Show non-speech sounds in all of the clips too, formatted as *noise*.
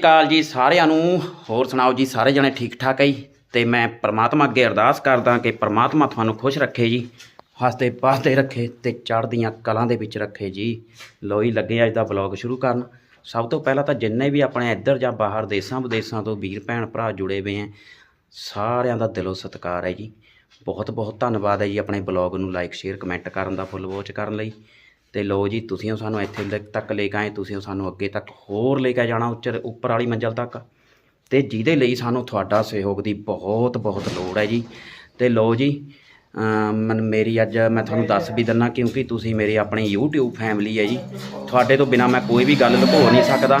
ਅਕਾਲ ਜੀ ਸਾਰਿਆਂ ਨੂੰ। ਹੋਰ ਸੁਣਾਓ ਜੀ, ਸਾਰੇ ਜਣੇ ਠੀਕ ਠਾਕ ਹੈ ਜੀ? ਤੇ ਮੈਂ ਪ੍ਰਮਾਤਮਾ ਅੱਗੇ ਅਰਦਾਸ ਕਰਦਾ ਕਿ ਪ੍ਰਮਾਤਮਾ ਤੁਹਾਨੂੰ ਖੁਸ਼ ਰੱਖੇ ਜੀ। ਹੱਸਦੇ ਪਾਸਦੇ ਰੱਖੇ ਤੇ ਚੜ੍ਹਦੀਆਂ ਕਲਾਂ ਦੇ ਵਿੱਚ ਰੱਖੇ ਜੀ। ਲੋਈ ਲੱਗੇ ਅੱਜ ਦਾ ਬਲੌਗ ਸ਼ੁਰੂ ਕਰਨ। ਸਭ ਤੋਂ ਪਹਿਲਾਂ ਤਾਂ ਜਿੰਨੇ ਵੀ ਆਪਣੇ ਇੱਧਰ ਜਾਂ ਬਾਹਰ ਦੇਸ਼ਾਂ ਵਿਦੇਸ਼ਾਂ ਤੋਂ ਵੀਰ ਭੈਣ ਭਰਾ ਜੁੜੇ ਹੋਏ ਹੈ, ਸਾਰਿਆਂ ਦਾ ਦਿਲੋਂ ਸਤਿਕਾਰ ਹੈ ਜੀ। ਬਹੁਤ ਬਹੁਤ ਧੰਨਵਾਦ ਹੈ ਜੀ ਆਪਣੇ ਬਲੌਗ ਨੂੰ ਲਾਈਕ ਸ਼ੇਅਰ ਕਮੈਂਟ ਕਰਨ ਦਾ ਫੁੱਲ ਵਾਚ ਕਰਨ ਲਈ। ਤੇ ਲੋ ਜੀ, ਤੁਸੀਂ ਸਾਨੂੰ ਇੱਥੇ ਤੱਕ ਲੈ ਕੇ ਆਏ, ਤੁਸੀਂ ਸਾਨੂੰ ਅੱਗੇ ਤੱਕ ਹੋਰ ਲੈ ਕੇ ਜਾਣਾ ਉੱਚਰ, ਉੱਪਰ ਵਾਲੀ ਮੰਜ਼ਲ ਤੱਕ। ਤੇ ਜਿਹਦੇ ਲਈ ਸਾਨੂੰ ਤੁਹਾਡਾ ਸਹਿਯੋਗ ਦੀ ਬਹੁਤ ਬਹੁਤ ਲੋੜ ਹੈ ਜੀ। ਤੇ ਲੋ ਜੀ, ਅਮ, ਮਨ, ਮੇਰੀ ਅੱਜ ਮੈਂ ਤੁਹਾਨੂੰ ਦੱਸ ਵੀ ਦਿੰਨਾ, ਕਿਉਂਕਿ ਤੁਸੀਂ ਮੇਰੀ ਆਪਣੀ YouTube ਫੈਮਿਲੀ ਹੈ ਜੀ। ਤੁਹਾਡੇ ਤੋਂ ਬਿਨਾ ਮੈਂ ਕੋਈ ਵੀ ਗੱਲ ਲੁਕੋ ਨਹੀਂ ਸਕਦਾ।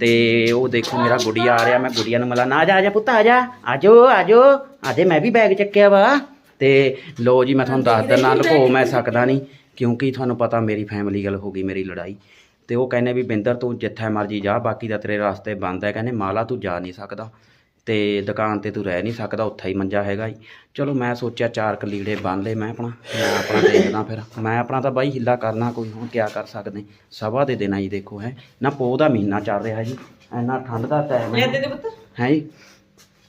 ਤੇ ਉਹ ਦੇਖੋ, ਮੇਰਾ ਗੁੜੀਆ ਆ ਰਿਹਾ, ਮੈਂ ਗੁੜੀਆ ਨੂੰ ਮਿਲਾ, ਨਾ ਆ ਜਾ ਆ ਜਾ ਪੁੱਤ, ਆ ਜਾ ਆਜੋ ਆਜੋ ਆਜੇ ਮੈਂ ਵੀ ਬੈਗ ਚੱਕਿਆ ਵਾ। ਤੇ ਲੋ ਜੀ, ਮੈਂ ਤੁਹਾਨੂੰ ਦੱਸ ਦਿੰਨਾ, ਲੁਕੋ, ਮੈਂ ਸਕਦਾ ਨਹੀਂ। ਕਿਉਂਕਿ ਤੁਹਾਨੂੰ ਪਤਾ ਮੇਰੀ ਫੈਮਿਲੀ ਗੱਲ ਹੋ ਗਈ ਮੇਰੀ ਲੜਾਈ। ਤੇ ਉਹ ਕਹਿੰਦੇ ਵੀ ਬਿੰਦਰ ਤੂੰ ਜਿੱਥੇ ਮਰਜ਼ੀ ਜਾ ਬਾਕੀ ਦਾ ਤੇਰੇ ਰਾਸਤੇ ਬੰਦ ਹੈ। ਕਹਿੰਦੇ ਮਾਲਾ ਤੂੰ ਜਾ ਨਹੀਂ ਸਕਦਾ। ਤੇ ਦੁਕਾਨ ਤੇ ਤੂੰ ਰਹਿ ਨਹੀਂ ਸਕਦਾ ਉੱਥੇ ਹੀ ਮੰਜਾ ਹੈਗਾ ਹੀ ਚਲੋ ਮੈਂ ਸੋਚਿਆ ਚਾਰ ਕੁ ਲੀੜੇ ਬੰਨ ਲਏ ਮੈਂ ਆਪਣਾ। ਮੈਂ ਆਪਣਾ ਦੇਖਦਾ ਫਿਰ। ਮੈਂ ਆਪਣਾ ਤਾਂ ਬਾਈ ਹਿੱਲਾ ਕਰਨਾ ਕੋਈ ਹੁਣ ਕਿਆ ਕਰ ਸਕਦੇ। ਸਭਾ ਦੇ ਦਿਨਾਂ ਜੀ ਦੇਖੋ ਹੈ। ਨਾ ਪੋਹ ਦਾ ਮਹੀਨਾ ਚੱਲ ਰਿਹਾ ਜੀ। ਇੰਨਾ ਠੰਡ ਦਾ ਟਾਈਮ ਹੈ। ਹੈ ਜੀ।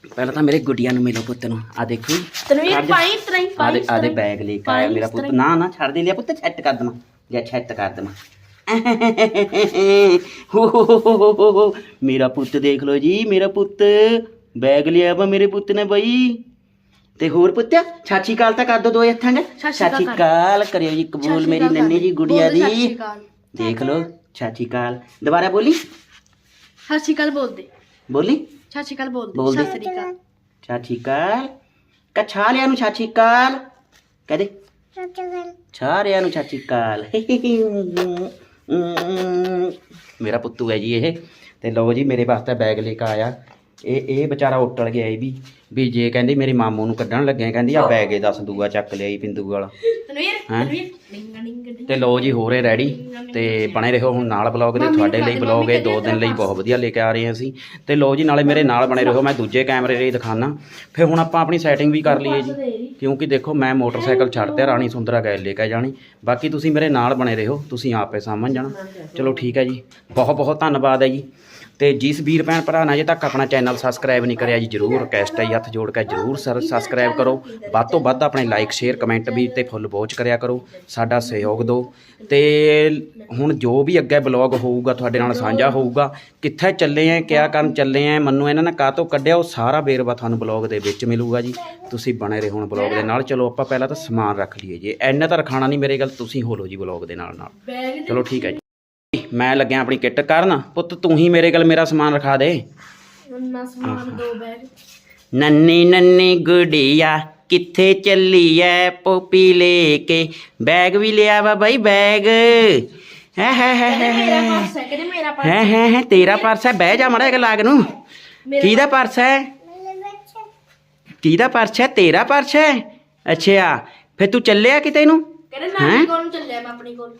ਪਹਿਲਾਂ ਤਾਂ ਮੇਰੇ ਗੁੱਡੀਆਂ ਨੂੰ ਮਿਲੋ ਪੁੱਤ ਨੂੰ। ਆ ਦੇਖੋ। ਤਨਵੀਰ ਪਾਈ ਤਰਾਈ ਪਾਈ ਆਦੇ ਬੈਗ ਲੈ ਕੇ ਆਇਆ ਪਾਈ ਮੇਰਾ ਇਸ ਪੁੱਤ। ਤਰ੍ਹਾਂ ਨਾ ਨਾ ਛੱਡ ਦੇ ਲਿਆ ਪੁੱਤ ਛੱਟ ਕਰ ਦੇਵਾਂ। ਜਾਂ ਛੱਟ ਕਰ ਦੇਵਾਂ। ਹੋ ਹੋ ਹੋ ਹੋ ਹੋ ਹੋ। ਮੇਰਾ ਪੁੱਤ ਦੇਖ ਲਓ ਜੀ ਮੇਰਾ ਪੁੱਤ। ਬੈਗ ਲਿਆ ਵਾ ਮੇਰੇ ਪੁੱਤ ਨੇ ਬਈ। ਤੇ ਹੋਰ ਪੁੱਤ ਛਾਛੀ ਕਾਲ ਤਾਂ ਕਰ ਦੋ ਦੋ ਹੱਥਾਂ ਛਾਛੀ ਅਕਾਲ। ਕਾਲ ਕਰਿਓ ਜੀ ਕਬੂਲ ਮੇਰੀ ਨੰਨੀ ਜੀ ਗੁੜੀਆ ਦੀ। ਦੇਖ ਲਓ ਛਾਛੀ ਕਾਲ। ਦੁਬਾਰਾ ਬੋਲੀ। ਸ਼੍ਰੀ ਅਕਾਲ ਬੋਲਦੇ। ਬੋਲੀ। ਸਤਿ ਸ਼੍ਰੀ ਅਕਾਲ। ਬੋਲਦੇ ਬੋਲਦੇ। ਸਤਿ ਸ਼੍ਰੀ ਅਕਾਲ ਛਾਛੀ ਕਾਲ ਕਛਾ ਲਿਆ ਨੂੰ ਛਾਛੀ ਕਾਲ ਕਹਦੇ ਨੂੰ ਅਕਾਲ ਮੇਰਾ ਪੁੱਤੂ ਹੈ ਜੀ ਇਹ। ਤੇ ਲਓ ਜੀ ਮੇਰੇ ਵਾਸਤੇ ਬੈਗ ਲੈ ਕੇ ਆਇਆ। ਇਹ ਇਹ ਵਿਚਾਰਾ ਉੱਟਲ ਗਿਆ ਇਹ ਵੀ ਵੀ ਜੇ ਕਹਿੰਦੀ ਮੇਰੇ ਮਾਮੂ ਨੂੰ ਕੱਢਣ ਲੱਗਿਆ ਕਹਿੰਦੀ ਆ ਬੈਗ ਦੱਸ ਦੂਗਾ ਚੱਕ ਲਿਆਈ ਪਿੰਦੂ ਵਾਲਾ। ਤਨਵੀਰ ਹੈਂ? ਤੇ ਲਓ ਜੀ ਹੋ ਰਹੇ ਰੈਡੀ ਤੇ ਬਣੇ ਰਹੋ ਹੁਣ ਨਾਲ ਬਲੌਗ ਦੇ ਤੁਹਾਡੇ ਲਈ ਬਲੌਗ ਇਹ ਦੋ ਦਿਨ ਲਈ ਬਹੁਤ ਵਧੀਆ ਲੈ ਕੇ ਆ ਰਹੇ ਹਾਂ ਅਸੀਂ। ਤੇ ਲਓ ਜੀ ਨਾਲੇ ਮੇਰੇ ਨਾਲ ਬਣੇ ਰਹੋ ਮੈਂ ਦੂਜੇ ਕੈਮਰੇ ਲਈ ਦਿਖਾਣਾ ਫਿਰ ਹੁਣ ਆਪਾਂ ਆਪਣੀ ਸੈਟਿੰਗ ਵੀ ਕਰ ਲਈਏ ਜੀ। ਕਿਉਂਕਿ ਦੇਖੋ ਮੈਂ ਮੋਟਰਸਾਈਕਲ ਛੱਡ ਤੇ ਰਾਣੀ ਸੁੰਦਰਾ ਗਏ ਲੈ ਕੇ ਜਾਣੀ। ਬਾਕੀ ਤੁਸੀਂ ਮੇਰੇ ਨਾਲ ਬਣੇ ਰਹੋ ਤੁਸੀਂ ਆਪੇ ਸਮਝ ਜਾਣਾ। ਚਲੋ ਠੀਕ ਹੈ ਜੀ ਬਹੁਤ ਬਹੁਤ ਧੰਨਵਾਦ ਹੈ ਜੀ। ਤੇ ਜਿਸ ਵੀਰ ਭੈਣ ਭਰਾ ਨੇ ਅਜੇ ਤੱਕ ਆਪਣਾ ਚੈਨਲ ਸਬਸਕ੍ਰਾਈਬ ਨਹੀਂ ਕਰਿਆ ਜੀ ਜਰੂਰ ਰਿਕਵੈਸਟ ਹੈ ਜੀ ਹੱਥ ਜੋੜ ਕੇ ਜਰੂਰ ਸਬਸਕ੍ਰਾਈਬ ਕਰੋ। ਵੱਧ ਤੋਂ ਵੱਧ ਆਪਣੇ ਲਾਈਕ ਸ਼ੇਅਰ ਕਮੈਂਟ ਵੀ ਤੇ ਫੁੱਲ ਵੋਚ ਕਰਿਆ ਕਰੋ। ਸਾਡਾ ਸਹਿਯੋਗ ਦਿਓ। ਤੇ ਹੁਣ ਜੋ ਵੀ ਅੱਗੇ ਬਲੌਗ ਹੋਊਗਾ ਤੁਹਾਡੇ ਨਾਲ ਸਾਂਝਾ ਹੋਊਗਾ ਕਿੱਥੇ ਚੱਲੇ ਆ ਕਿਆ ਕਰਨ ਚੱਲੇ ਆ ਮੈਨੂੰ ਇਹਨਾਂ ਨੇ ਕਾਹਤੋਂ ਕੱਢਿਆ ਉਹ ਸਾਰਾ ਵੇਰਵਾ ਤੁਹਾਨੂੰ ਬਲੌਗ ਦੇ ਵਿੱਚ ਮਿਲੂਗਾ ਜੀ। ਤੁਸੀਂ ਬਣੇ ਰਹੋ ਹੁਣ ਬਲੌਗ ਦੇ ਨਾਲ। ਚਲੋ ਆਪਾਂ ਪਹਿਲਾਂ ਤਾਂ ਸਮਾਨ ਰੱਖ ਲਈਏ ਜੀ। ਐਨਾ ਤਾਂ ਰਖਾਣਾ ਨਹੀਂ ਮੇਰੇ ਗੱਲ ਤੁਸੀਂ ਹੋਲੋ ਜੀ ਬਲੌਗ ਦੇ ਨਾਲ ਨਾਲ ਚਲੋ ਠੀਕ ਹੈ ਜੀ। ਮੈਂ ਲੱਗਿਆ ਆਪਣੀ ਕਿੱਟ ਕਰਨ। ਪੁੱਤ ਤੂੰ ਹੀ ਮੇਰੇ ਕੋਲ ਮੇਰਾ ਸਮਾਨ ਰਖਾ ਦੇ। ਨਾ ਸਮਾਨ ਦੋ ਬੈਗ। ਨੰਨੀ ਨੰਨੀ ਗੁੜੀਆ ਕਿੱਥੇ ਚੱਲੀ ਐ ਪੋਪੀ ਲੈ ਕੇ? ਬੈਗ ਵੀ ਲਿਆ ਵਾ ਬਾਈ ਬੈਗ। ਹੈ ਹੈ ਹੈ ਹੈ ਮੇਰਾ ਪਰਸ ਹੈ ਕਿਹੜੇ ਮੇਰਾ ਪਰਸ ਹੈ ਹੈ। ਹੈ ਤੇਰਾ ਪਰਸ ਹੈ। ਬਹਿ ਜਾ ਮੜਾ ਇੱਕ ਲਾਗ ਨੂੰ। ਕਿਹਦਾ ਪਰਸ ਹੈ? ਕਿਹਦਾ ਪਰਸ ਹੈ? ਤੇਰਾ ਪਰਸ ਹੈ? ਅੱਛਾ। ਫਿਰ ਤੂੰ ਚੱਲਿਆ ਕਿਤੇ ਨੂੰ ਕਿਹੜੇ ਹੈਂ? ਨਾਨੀ ਕੋਲ ਨੂੰ ਚੱਲਿਆ ਮੈਂ ਆਪਣੀ ਕੋਲ।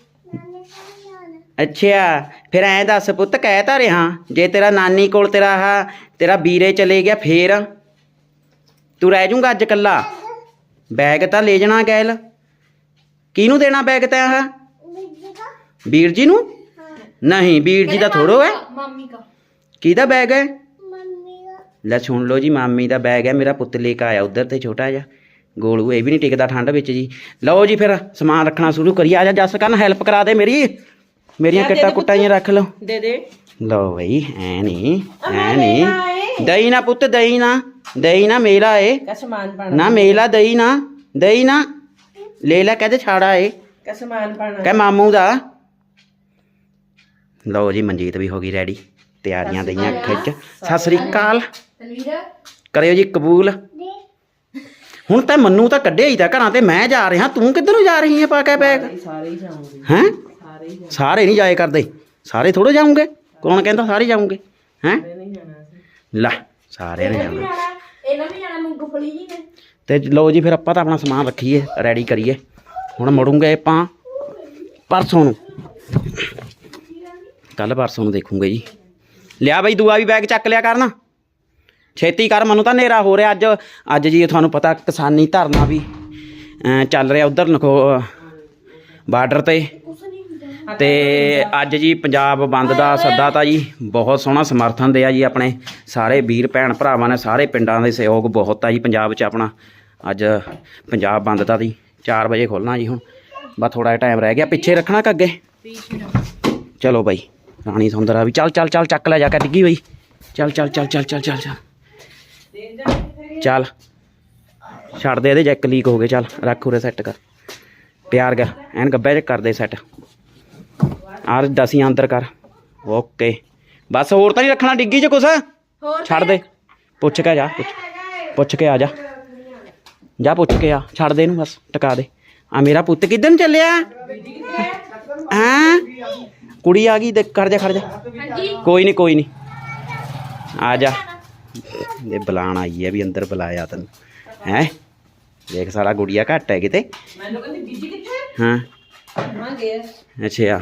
ਅੱਛਾ ਫਿਰ ਐਂ ਦੱਸ ਪੁੱਤ ਕਹਿ ਤਾਂ ਰਿਹਾ ਜੇ ਤੇਰਾ ਨਾਨੀ ਕੋਲ ਤੇਰਾ ਆਹ ਤੇਰਾ ਵੀਰੇ ਚਲੇ ਗਿਆ ਫੇਰ? ਤੂੰ ਰਹਿ ਜਾਊਂਗਾ ਅੱਜ ਕੱਲਾ ਬੈਗ ਤਾਂ ਲੈ ਜਾਣਾ ਗੈਲ। ਕਿਹਨੂੰ ਦੇਣਾ ਬੈਗ ਤਾਂ ਆਹ? ਵੀਰ ਜੀ ਨੂੰ? ਨਹੀਂ ਵੀਰ ਜੀ ਦਾ ਥੋੜੋ ਹੈ। ਮਾਮੀ ਦਾ ਕਿਹਦਾ ਬੈਗ ਹੈ? ਲੈ ਸੁਣ ਲਓ ਜੀ ਮਾਮੀ ਦਾ ਬੈਗ ਹੈ ਮੇਰਾ ਪੁੱਤ ਲੈ ਕੇ ਆਇਆ ਉਧਰ ਤੇ ਛੋਟਾ ਜਿਹਾ। ਗੋਲੂ ਇਹ ਵੀ ਨਹੀਂ ਟਿਕਦਾ ਠੰਡ ਵਿੱਚ ਜੀ। ਲਓ ਜੀ ਫਿਰ ਸਮਾਨ ਰੱਖਣਾ ਸ਼ੁਰੂ ਕਰੀਏ। ਆ ਜਾ ਜੱਸ ਕਰਨ ਹੈਲਪ ਕਰਾ ਦੇ ਮੇਰੀ। ਮੇਰੀਆਂ ਕਿੱਟਾਂ ਕੁੱਟਾਂ ਜਿਹੀਆਂ ਰੱਖ ਲਓ। ਦੇ ਦੇ। ਲਓ ਬਈ ਐ ਨਹੀਂ ਐ ਨਹੀਂ ਦਈ ਨਾ ਪੁੱਤ ਦਈ ਨਾ ਦਈ ਨਾ ਮੇਲਾ ਏ। ਕਾ ਸਮਾਨ ਪਾਣਾ ਨਾ ਮੇਲਾ ਦਈ ਨਾ ਦਈ ਨਾ। ਲੈ ਲੈ ਕਹਦੇ ਛਾੜਾ ਏ। ਕਾ ਸਮਾਨ ਪਾਣਾ ਕਹਿ ਮਾਮੂ ਦਾ। ਲਓ ਜੀ ਮਨਜੀਤ ਵੀ ਹੋ ਗਈ ਰੈਡੀ ਤਿਆਰੀਆਂ ਦਈਆਂ ਖਿੱਚ ਸਤਿ ਸ੍ਰੀ ਅਕਾਲ। ਤਨਵੀਰ ਕਰਿਓ ਜੀ ਕਬੂਲ। ਹੁਣ ਤਾਂ ਮੰਨੂ ਤਾਂ ਕੱਢਿਆ ਹੀ ਤਾਂ ਘਰਾਂ ਤੇ। ਮੈਂ ਜਾ ਰਿਹਾ ਤੂੰ ਕਿੱਧਰ ਨੂੰ ਜਾ ਰਹੀ ਹੈ ਪਾ ਕੇ ਬੈਗ ਸਾਰੇ ਹੀ ਜਾਉਂਗੇ ਹੈਂ? ਸਾਰੇ ਨਹੀਂ ਜਾਏ ਕਰਦੇ। ਸਾਰੇ ਥੋੜੇ ਜਾਉਂਗੇ ਕੌਣ ਕਹਿੰਦਾ ਸਾਰੇ ਜਾਉਂਗੇ ਹੈਂ? ਲੈ ਸਾਰੇ ਨੇ ਜਾਣਾ। ਇਹਨਾਂ ਵੀ ਜਾਣਾ ਮੂੰਗਫਲੀ ਜੀ ਨੇ ਤੇ ਲਓ ਜੀ, ਫਿਰ ਆਪਾਂ ਤਾਂ ਆਪਣਾ ਸਮਾਨ ਰੱਖੀਏ ਰੈਡੀ ਕਰੀਏ। ਹੁਣ ਮੁੜੂਗੇ ਆਪਾਂ ਪਰਸੋਂ ਨੂੰ। ਕੱਲ ਪਰਸੋਂ ਨੂੰ ਦੇਖੂਗੇ ਜੀ। ਲਿਆ ਬਈ, ਦੂਆ ਵੀ ਬੈਗ ਚੱਕ ਲਿਆ ਕਰਨਾ। ਛੇਤੀ ਕਰ, ਮੈਨੂੰ ਤਾਂ ਹਨੇਰਾ ਹੋ ਰਿਹਾ ਅੱਜ। ਅੱਜ ਜੀ, ਤੁਹਾਨੂੰ ਪਤਾ ਕਿਸਾਨੀ ਧਰਨਾ ਵੀ ਚੱਲ ਰਿਹਾ ਉਧਰ ਨਖੋ ਬਾਰਡਰ ਤੇ। ਤੇ ਅੱਜ ਜੀ ਪੰਜਾਬ ਬੰਦ ਦਾ ਸੱਦਾ ਤਾਂ ਜੀ ਬਹੁਤ ਸੋਹਣਾ ਸਮਰਥਨ ਦਿਆ ਜੀ ਆਪਣੇ ਸਾਰੇ ਵੀਰ ਭੈਣ ਭਰਾਵਾਂ ਨੇ ਸਾਰੇ ਪਿੰਡਾਂ ਦੇ ਸਹਿਯੋਗ ਬਹੁਤ ਆ ਜੀ ਪੰਜਾਬ 'ਚ ਆਪਣਾ। ਅੱਜ ਪੰਜਾਬ ਬੰਦ ਦਾ ਜੀ 4 ਵਜੇ ਖੋਲਣਾ ਜੀ ਹੁਣ। ਬਸ ਥੋੜਾ ਜਿਹਾ ਟਾਈਮ ਰਹਿ ਗਿਆ ਪਿੱਛੇ ਰੱਖਣਾ ਕਿ ਅੱਗੇ? ਚਲੋ ਬਾਈ ਰਾਣੀ ਸੁੰਦਰਾ ਵੀ ਚੱਲ ਚੱਲ ਚੱਲ ਚੱਕ ਲੈ ਜਾ ਕੇ ਡਿੱਗੀ ਬਈ। ਚੱਲ ਚੱਲ ਚੱਲ ਚੱਲ ਚੱਲ ਚੱਲ ਚੱਲ। ਚੱਲ। ਛੱਡ ਦੇ ਇਹਦੇ ਜੈਕ ਲੀਕ ਹੋ ਗਏ ਚੱਲ ਰੱਖ ਉਰੇ ਸੈੱਟ ਕਰ। ਪਿਆਰ ਕਰ ਐਨ ਗੱਬੇ ਚ ਕਰ ਦੇ ਸੈੱਟ ਆਰ ਦਸੀਆਂ ਅੰਦਰ ਕਰ। ਓਕੇ। ਬਸ ਹੋਰ ਤਾਂ ਨਹੀਂ ਰੱਖਣਾ ਡਿੱਗੀ ਚ ਕੁਛ? ਹੋਰ ਛੱਡ ਦੇ। ਪੁੱਛ ਕੇ ਜਾ ਪੁੱਛ। ਪੁੱਛ ਕੇ ਆ ਜਾ। ਜਾ ਪੁੱਛ ਕੇ ਆ। ਛੱਡ ਦੇ ਇਹਨੂੰ ਬਸ ਟਿਕਾ ਦੇ। ਆ ਮੇਰਾ ਪੁੱਤ ਕਿੱਧਰ ਨੂੰ ਚੱਲਿਆ? ਹਾਂ? ਕੁੜੀ ਆ ਗਈ ਦੇਖ ਖੜ ਜਾ ਖੜ ਜਾ। ਕੋਈ ਨਹੀਂ ਕੋਈ ਨਹੀਂ ਆ ਜਾ। ਇਹ ਬੁਲਾਣ ਆਈ ਹੈ ਵੀ ਅੰਦਰ ਬੁਲਾਇਆ ਤੈਨੂੰ। ਹੈ? ਦੇਖ ਸਾਲਾ ਗੁੜੀਆ ਘੱਟ ਹੈ ਕਿਤੇ। ਮੈਨੂੰ ਕਹਿੰਦੀ ਬੀਜੀ ਕਿੱਥੇ? ਹਾਂ। ਹਾਂ ਗਏ ਅੱਛਾ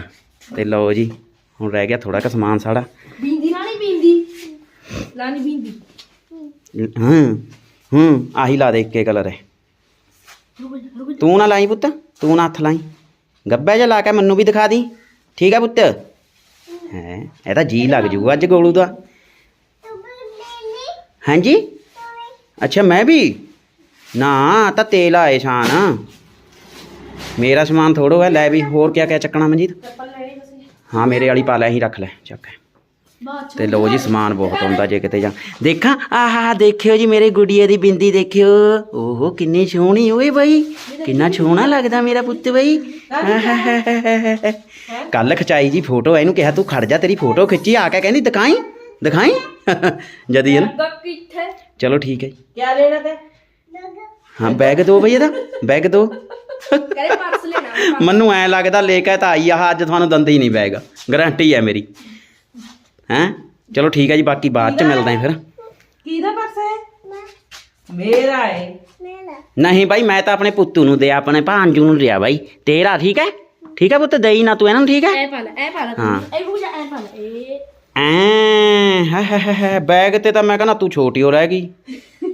ਤੇ ਲਓ ਜੀ ਹੁਣ ਰਹਿ ਗਿਆ ਥੋੜਾ ਕੁ ਸਮਾਨ ਸਾਡਾ ਬੀਂਦੀ ਨਾ ਨਹੀਂ ਬੀਂਦੀ। ਲਾਣੀ ਬੀਂਦੀ। ਹੂੰ ਹੂੰ ਆਹੀ ਲਾ ਦੇ ਇੱਕੇ ਕਲਰ ਹੈ ਤੂੰ ਨਾ ਲਾਈ ਪੁੱਤ ਤੂੰ ਨਾ ਹੱਥ ਲਾਈ। ਗੱਬੇ ਜਿਹਾ ਲਾ ਕੇ ਮੈਨੂੰ ਵੀ ਦਿਖਾ ਦੀ। ਠੀਕ ਹੈ ਪੁੱਤ? ਹੈ ਇਹਦਾ ਜੀ ਲੱਗ ਜੂਗਾ ਅੱਜ ਗੋਲੂ ਦਾ। ਹਾਂਜੀ? ਅੱਛਾ ਮੈਂ ਵੀ? ਨਾ ਤਾਂ ਤੇਲ ਆਏ ਸ਼ਾਨ। ਮੇਰਾ ਸਮਾਨ ਥੋੜੋ ਹੈ ਲੈ ਵੀ ਹੋਰ ਕਿਆ ਕਿਆ ਚੱਕਣਾ ਮਨਜੀਤ? ਹਾਂ ਮੇਰੇ ਵਾਲੀ ਪਾ ਲੈ ਹੀ ਰੱਖ ਲੈ ਚੱਕ। ਤੇ ਲੋ ਜੀ ਸਮਾਨ ਬਹੁਤ ਆਉਂਦਾ ਜੇ ਕਿਤੇ ਜਾ ਦੇਖਾਂ ਆਹਾ ਦੇਖਿਓ ਜੀ ਮੇਰੇ ਗੁੜੀਏ ਦੀ ਬਿੰਦੀ ਦੇਖਿਓ। ਓਹੋ ਕਿੰਨੀ ਸੋਹਣੀ ਓਏ ਬਾਈ। ਕਿੰਨਾ ਸੋਹਣਾ ਲੱਗਦਾ ਮੇਰਾ ਪੁੱਤ ਬਾਈ। ਕੱਲ ਖਚਾਈ ਜੀ ਫੋਟੋ ਇਹਨੂੰ ਕਿਹਾ ਤੂੰ ਖੜ ਜਾ ਤੇਰੀ ਫੋਟੋ ਖਿੱਚੀ ਆ ਕੇ ਕਹਿੰਦੀ ਦਿਖਾਈ? ਦਿਖਾਈ? *laughs* ਜਦੀ ਹੈ ਨਾ ਚਲੋ ਠੀਕ ਹੈ ਜੀ। ਕੀ ਲੈਣਾ ਤੇ? ਹਾਂ ਬੈਗ ਦੋ ਬਈ ਇਹਦਾ ਬੈਗ ਦੋ। ਕਹਿੰਦੇ ਪਰਸ ਲੈਣਾ ਮੈਨੂੰ ਐ ਲੱਗਦਾ ਲੈ ਕੇ ਤਾਂ ਆਈ ਆ ਅੱਜ ਤੁਹਾਨੂੰ ਦੰਦੀ ਨਹੀਂ ਬੈਗ ਗਾਰੰਟੀ ਹੈ ਮੇਰੀ। ਹੈਂ? ਚਲੋ ਠੀਕ ਹੈ ਜੀ ਬਾਕੀ ਬਾਅਦ ਚ ਮਿਲਦੇ ਆਂ ਫਿਰ। ਕਿਹਦਾ ਪਰਸ ਹੈ? ਮੇਰਾ ਹੈ। ਨਹੀਂ ਬਾਈ ਮੈਂ ਤਾਂ ਆਪਣੇ ਪੁੱਤੂ ਨੂੰ ਦਿਆ ਆਪਣੇ ਭਾਂਜੂ ਨੂੰ ਦਿਆ ਬਾਈ। ਤੇਰਾ ਠੀਕ ਹੈ? ਠੀਕ ਹੈ ਪੁੱਤ ਦੇਈ ਨਾ ਤੂੰ ਇਹਨਾਂ ਨੂੰ ਠੀਕ ਹੈ? ਐ ਪਾ ਲੈ ਐ ਪਾ ਲੈ ਹਾਂ। ਇਹ ਰੁਕ ਜਾ ਐ ਪਾ ਲੈ। ਇਹ ਐ ਹੈ ਹੈ ਹੈ, ਹੈ। ਬੈਗ ਤੇ ਤਾਂ ਮੈਂ ਕਹਿੰਦਾ ਤੂੰ ਛੋਟੀ ਹੋ ਰਹਿ ਗਈ।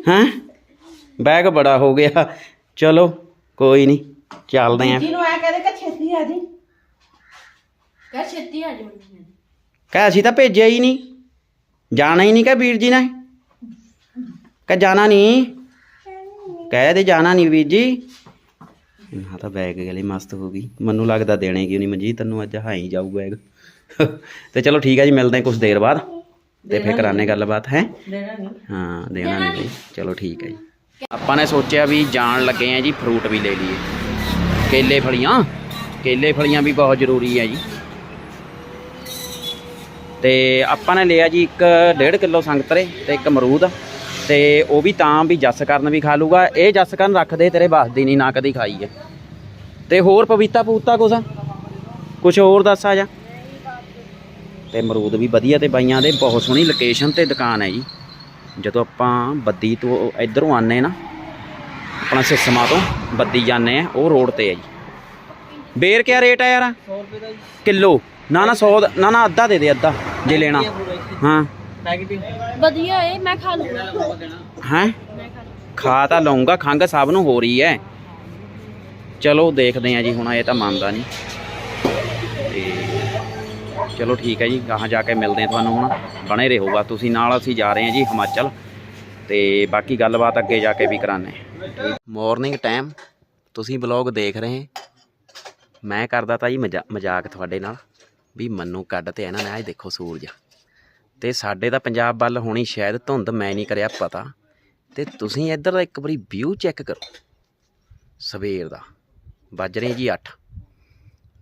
ਹੈਂ? ਬੈਗ ਬੜਾ ਹੋ ਗਿਆ। ਚਲੋ ਕੋਈ ਨਹੀਂ। ਚੱਲਦੇ ਆਂ। ਜਿਹਨੂੰ ਐ ਕਹਦੇ ਕਿ ਛੇਤੀ ਆ ਜੀ। ਕਹ ਛੇਤੀ ਆ ਜੀ ਕਹ ਅਸੀਂ ਤਾਂ ਭੇਜਿਆ ਹੀ ਨਹੀਂ। ਜਾਣਾ ਹੀ ਨਹੀਂ ਕਹ ਵੀਰ ਜੀ ਨੇ। ਕਹ ਜਾਣਾ ਨਹੀਂ। ਕਹਿ ਦੇ ਜਾਣਾ ਨਹੀਂ ਵੀਰ ਜੀ। ਨਾ ਤਾਂ ਬੈਗ ਗਲੇ ਮਸਤ ਹੋ ਗਈ। ਮੈਨੂੰ ਲੱਗਦਾ ਦੇਣੇ ਕਿਉਂ ਨਹੀਂ ਮਨਜੀਤ ਤੈਨੂੰ ਅੱਜ ਹਾਈ ਜਾਊ ਬੈਗ ਤੇ ਚਲੋ ਠੀਕ ਹੈ ਜੀ ਮਿਲਦੇ ਹਾਂ ਕੁਝ ਦੇਰ ਬਾਅਦ। ਤੇ ਫੇਰ ਕਰਾਨੇ ਗੱਲਬਾਤ ਹੈ? ਲੈਣਾ ਨਹੀਂ। ਹਾਂ ਦੇਣਾ ਨਹੀਂ। ਚਲੋ ਠੀਕ ਹੈ ਜੀ। ਆਪਾਂ ਨੇ ਸੋਚਿਆ ਵੀ ਜਾਣ ਲੱਗੇ ਆ ਜੀ ਫਰੂਟ ਵੀ ਲੈ ਲਈਏ। ਕੇਲੇ ਫਲੀਆਂ। ਕੇਲੇ ਫਲੀਆਂ ਵੀ ਬਹੁਤ ਜ਼ਰੂਰੀ ਹੈ ਜੀ। ਤੇ ਆਪਾਂ ਨੇ ਲਿਆ ਜੀ ਇੱਕ 1.5 ਕਿਲੋ ਸੰਗਤਰੇ ਤੇ ਇੱਕ ਅਮਰੂਦ। ਤੇ ਉਹ ਵੀ ਤਾਂ ਵੀ ਜੱਸ ਕਰਨ ਵੀ ਖਾ ਲੂਗਾ। ਇਹ ਜੱਸ ਕਰਨ ਰੱਖਦੇ ਤੇਰੇ ਵਾਸਤੇ ਨਹੀਂ, ਨਾ ਕਦੀ ਖਾਈ ਹੈ ਤੇ ਹੋਰ ਪਪੀਤਾ ਪੂਤਾ ਕੁਛ ਕੁਛ ਹੋਰ ਦੱਸ ਆ ਜਾ। ਤੇ ਅਮਰੂਦ ਵੀ ਵਧੀਆ ਤੇ ਬਾਈਆਂ ਦੇ, ਬਹੁਤ ਸੋਹਣੀ ਲੋਕੇਸ਼ਨ ਤੇ ਦੁਕਾਨ ਹੈ ਜੀ। ਜਦੋਂ ਆਪਾਂ ਬੱਦੀ ਤੋਂ ਇਧਰੋਂ ਆਨੇ ਨਾ ਆਪਣਾ ਸਿਸਮਾ ਤੋਂ ਬੱਦੀ ਜਾਂਦੇ ਆ ਉਹ ਰੋਡ ਤੇ ਹੈ ਜੀ। ਬੇਰ ਕਿਆ ਰੇਟ ਹੈ ਯਾਰ? 100 ਰੁਪਏ ਦਾ ਜੀ ਕਿਲੋ? ਨਾ ਨਾ 100 ਦਾ- ਨਾ ਨਾ ਅੱਧਾ ਦੇ ਦੇ ਅੱਧਾ ਜੇ ਲੈਣਾ। ਹਾਂ। ਵਧੀਆ ਏ ਮੈਂ ਖਾ ਲੂੰਗਾ ਹੈ? ਖਾ ਤਾਂ ਲਊਂਗਾ ਖੰਗ ਸਭ ਨੂੰ ਹੋ ਰਹੀ ਹੈ ਚਲੋ ਦੇਖਦੇ ਆ ਜੀ ਹੁਣ ਇਹ ਤਾਂ ਮੰਨਦਾ ਨਹੀਂ ਤੇ ਚਲੋ ਠੀਕ ਹੈ ਜੀ ਗਾਹਾਂ ਜਾ ਕੇ ਮਿਲਦੇ ਆ ਤੁਹਾਨੂੰ ਹੁਣ। ਬਣੇ ਰਹੋ ਬਸ ਤੁਸੀਂ ਨਾਲ ਅਸੀਂ ਜਾ ਰਹੇ ਹਾਂ ਜੀ ਹਿਮਾਚਲ। ਤੇ ਬਾਕੀ ਗੱਲਬਾਤ ਅੱਗੇ ਜਾ ਕੇ ਵੀ ਕਰਾਨੇ ਮਾਰਨਿੰਗ ਟਾਈਮ ਤੁਸੀਂ ਬਲੌਗ ਦੇਖ ਰਹੇ ਮੈਂ ਕਰਦਾ ਤਾਂ ਜੀ ਮਜ਼ਾ- ਮਜ਼ਾਕ ਤੁਹਾਡੇ ਨਾਲ। ਵੀ ਮੰਨੂ ਕੱਢ ਤੇ ਇਹਨਾਂ ਨੇ ਅੱਜ ਦੇਖੋ ਸੂਰਜ। ਤੇ ਸਾਡੇ ਤਾਂ ਪੰਜਾਬ ਵੱਲ ਹੋਣੀ ਸ਼ਾਇਦ ਧੁੰਦ, ਮੈਂ ਨਹੀਂ ਕਰਿਆ ਪਤਾ। ਤੇ ਤੁਸੀਂ ਇੱਧਰ ਦਾ ਇੱਕ ਵਾਰੀ ਵਿਊ ਚੈੱਕ ਕਰੋ। ਸਵੇਰ ਦਾ। ਵੱਜ ਰਹੇ ਜੀ 8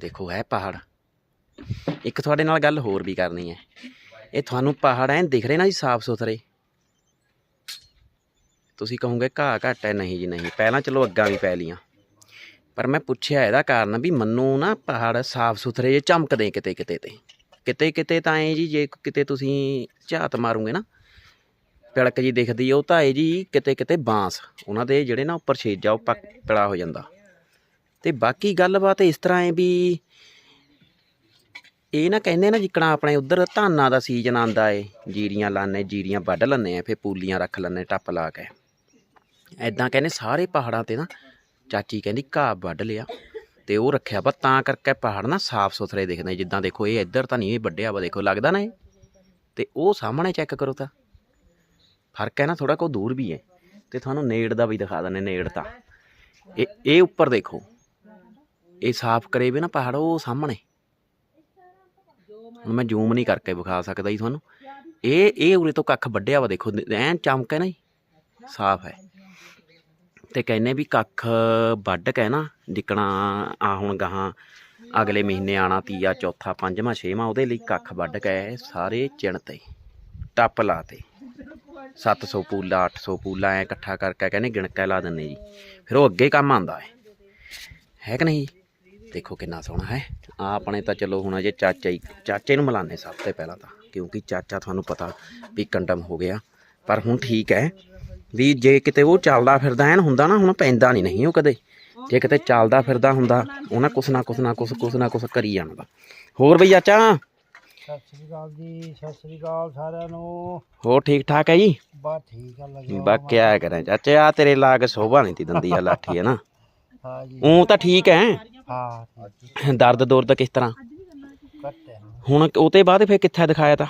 ਦੇਖੋ ਹੈ ਪਹਾੜ। ਇੱਕ ਤੁਹਾਡੇ ਨਾਲ ਗੱਲ ਹੋਰ ਵੀ ਕਰਨੀ ਹੈ। ਇਹ ਤੁਹਾਨੂੰ ਪਹਾੜ ਐਨ ਦਿਖ ਰਹੇ ਨਾ ਜੀ ਸਾਫ਼ ਸੁਥਰੇ ਤੁਸੀਂ ਕਹੋਗੇ ਘਾਹ ਘੱਟ ਹੈ, ਨਹੀਂ ਜੀ, ਨਹੀਂ। ਪਹਿਲਾਂ ਚਲੋ ਅੱਗਾਂ ਵੀ ਪੈ ਲੀਆਂ ਪਰ ਮੈਂ ਪੁੱਛਿਆ ਇਹਦਾ ਕਾਰਨ ਵੀ ਮੰਨੂ ਨਾ ਪਹਾੜ ਸਾਫ਼ ਸੁਥਰੇ ਜੇ ਚਮਕਦੇ ਕਿਤੇ ਕਿਤੇ ਤੇ। ਕਿਤੇ ਕਿਤੇ ਤਾਂ ਐ ਜੀ, ਜੇ ਕਿਤੇ ਤੁਸੀਂ ਝਾਤ ਮਾਰੋਗੇ ਨਾ ਪਿਲਕ ਜੀ ਦਿਖਦੀ ਉਹ ਤਾਂ ਇਹ ਜੀ ਕਿਤੇ ਕਿਤੇ ਬਾਂਸ। ਉਹਨਾਂ ਦੇ ਜਿਹੜੇ ਨਾ ਉੱਪਰ ਛੇਜਾ, ਉਹ ਪੱਕ ਪਿਲਾ ਹੋ ਜਾਂਦਾ। ਤੇ ਬਾਕੀ ਗੱਲਬਾਤ ਇਸ ਤਰ੍ਹਾਂ ਹੈ ਵੀ ਇਹ ਨਾ ਕਹਿੰਦੇ ਨਾ ਜਿੱਕਣਾ ਆਪਣੇ ਉਧਰ ਧਾਨਾਂ ਦਾ ਸੀਜ਼ਨ ਆਂਦਾ ਏ। ਜੀਰੀਆਂ ਲਾਣੇ ਜੀਰੀਆਂ ਵੱਢ ਲੈਂਦੇ ਆ, ਫਿਰ ਪੂਲੀਆਂ ਰੱਖ ਲੈਂਦੇ, ਟੱਪ ਲਾ ਕੇ। ਐਦਾਂ ਕਹਿੰਦੇ ਸਾਰੇ ਪਹਾੜਾਂ ਤੇ ਨਾ ਚਾਚੀ ਕਹਿੰਦੀ ਘਾਹ ਵੱਢ ਲਿਆ ਤੇ ਉਹ ਰੱਖਿਆ ਵਾ, ਤਾਂ ਕਰਕੇ ਪਹਾੜ ਨਾ ਸਾਫ਼ ਸੁਥਰੇ ਦਿਖਦੇ ਜਿੱਦਾਂ ਦੇਖੋ ਇਹ ਇੱਧਰ ਤਾਂ ਨਹੀਂ, ਇਹ ਵੱਡਿਆ ਵਾ, ਦੇਖੋ ਲੱਗਦਾ ਨਾ ਇਹ। ਤੇ ਉਹ ਸਾਹਮਣੇ ਚੈੱਕ ਕਰੋ ਤਾਂ। ਫ਼ਰਕ ਹੈ ਨਾ ਥੋੜਾ ਕੋ ਦੂਰ ਵੀ ਹੈ। ਤੇ ਤੁਹਾਨੂੰ ਨੇੜ ਦਾ ਵੀ ਦਿਖਾ ਦਿੰਦੇ, ਨੇੜ ਤਾਂ। ਇਹ ਇਹ ਉੱਪਰ ਦੇਖੋ। ਇਹ ਸਾਫ਼ ਕਰੇ ਵੀ ਨਾ ਪਹਾੜ, ਉਹ ਸਾਹਮਣੇ। ਹੁਣ ਮੈਂ ਜ਼ੂਮ ਨਹੀਂ ਕਰਕੇ ਵਿਖਾ ਸਕਦਾ ਜੀ ਤੁਹਾਨੂੰ। ਇਹ ਇਹ ਉਰੇ ਤੋਂ ਕੱਖ ਵੱਡਿਆ ਵਾ, ਦੇਖੋ, ਐਨ ਚਮਕ ਹੈ ਨਾ ਜੀ। ਸਾਫ਼ ਹੈ। ਤੇ ਕਹਿੰਨੇ ਵੀ ਕੱਖ ਵੱਢ ਕੇ ਨਾ ਜਿੱਕਣਾ ਆ ਹੁਣ ਗਾਹਾਂ ਅਗਲੇ ਮਹੀਨੇ ਆਣਾ ਤੀਆ, ਚੌਥਾ, ਪੰਜਵਾਂ, ਛੇਵਾਂ, ਉਹਦੇ ਲਈ ਕੱਖ ਵੱਢ ਕੇ ਸਾਰੇ ਚਿਣ ਤੇ, ਟੱਪ ਲਾਤੇ 700 ਪੂਲਾ 800 ਪੂਲਾ ਐ ਇਕੱਠਾ ਕਰਕੇ ਕਹਿੰਦੇ ਗਿਣ ਲਾ ਦਿੰਨੇ ਜੀ। ਫਿਰ ਉਹ ਅੱਗੇ ਕੰਮ ਆਂਦਾ ਹੈ। ਹੈ ਕਿ ਨਹੀਂ? ਦੇਖੋ ਕਿੰਨਾ ਸੋਹਣਾ ਹੈ। ਆ ਆਪਣੇ ਤਾਂ ਚਲੋ ਹੁਣ ਅਜੇ ਚਾਚਾ ਹੀ, ਚਾਚੇ ਨੂੰ ਮਿਲਾਨੇ ਸਭ ਤੋਂ ਪਹਿਲਾਂ ਤਾਂ, ਕਿਉਂਕਿ ਚਾਚਾ ਤੁਹਾਨੂੰ ਪਤਾ ਵੀ ਕੰਡਮ ਹੋ ਗਿਆ, ਪਰ ਹੁਣ ਠੀਕ ਹੈ। ਵੀ ਜੇ ਕਿਤੇ ਉਹ ਚੱਲਦਾ ਫਿਰਦਾ ਐਨ ਹੁੰਦਾ ਨਾ ਹੁਣ ਪੈਂਦਾ ਨਹੀਂ ਨਹੀਂ ਉਹ ਕਦੇ। ਜੇ ਕਿਤੇ ਚੱਲਦਾ ਫਿਰਦਾ ਹੁੰਦਾ ਉਹ ਨਾ ਕੁਛ ਨਾ ਕੁਛ ਨਾ ਕੁਛ ਕੁਛ ਨਾ ਕੁਛ ਕਰੀ ਜਾਂਦਾ। ਹੋਰ ਬਈ ਚਾਚਾ? ਸਤਿ ਸ੍ਰੀ ਅਕਾਲ ਜੀ ਸਤਿ ਸ੍ਰੀ ਅਕਾਲ ਸਾਰਿਆਂ ਨੂੰ। ਹੋਰ ਠੀਕ ਠਾਕ ਹੈ ਜੀ? ਬਾ ਠੀਕ ਆ ਲੱਗਿਆ ਬਾ ਕਿਆ ਕਰਾਂ ਚਾਚੇ ਆ ਤੇਰੇ ਲਾਗ ਸ਼ੋਭਾ ਨਹੀਂ ਤੀ ਦੰਦੀ ਆ ਲਾਠੀ ਹੈ ਨਾ। ਹਾਂ ਜੀ। ਉਹ ਤਾਂ ਠੀਕ ਹੈ। ਹਾਂ ਦਰਦ ਦੁਰਦ ਕਿਸ ਤਰ੍ਹਾਂ? ਘੱਟ ਹੈ ਹੁਣ ਉਹ ਤੇ ਬਾਅਦ ਫਿਰ ਕਿੱਥੇ ਦਿਖਾਇਆ ਤਾ?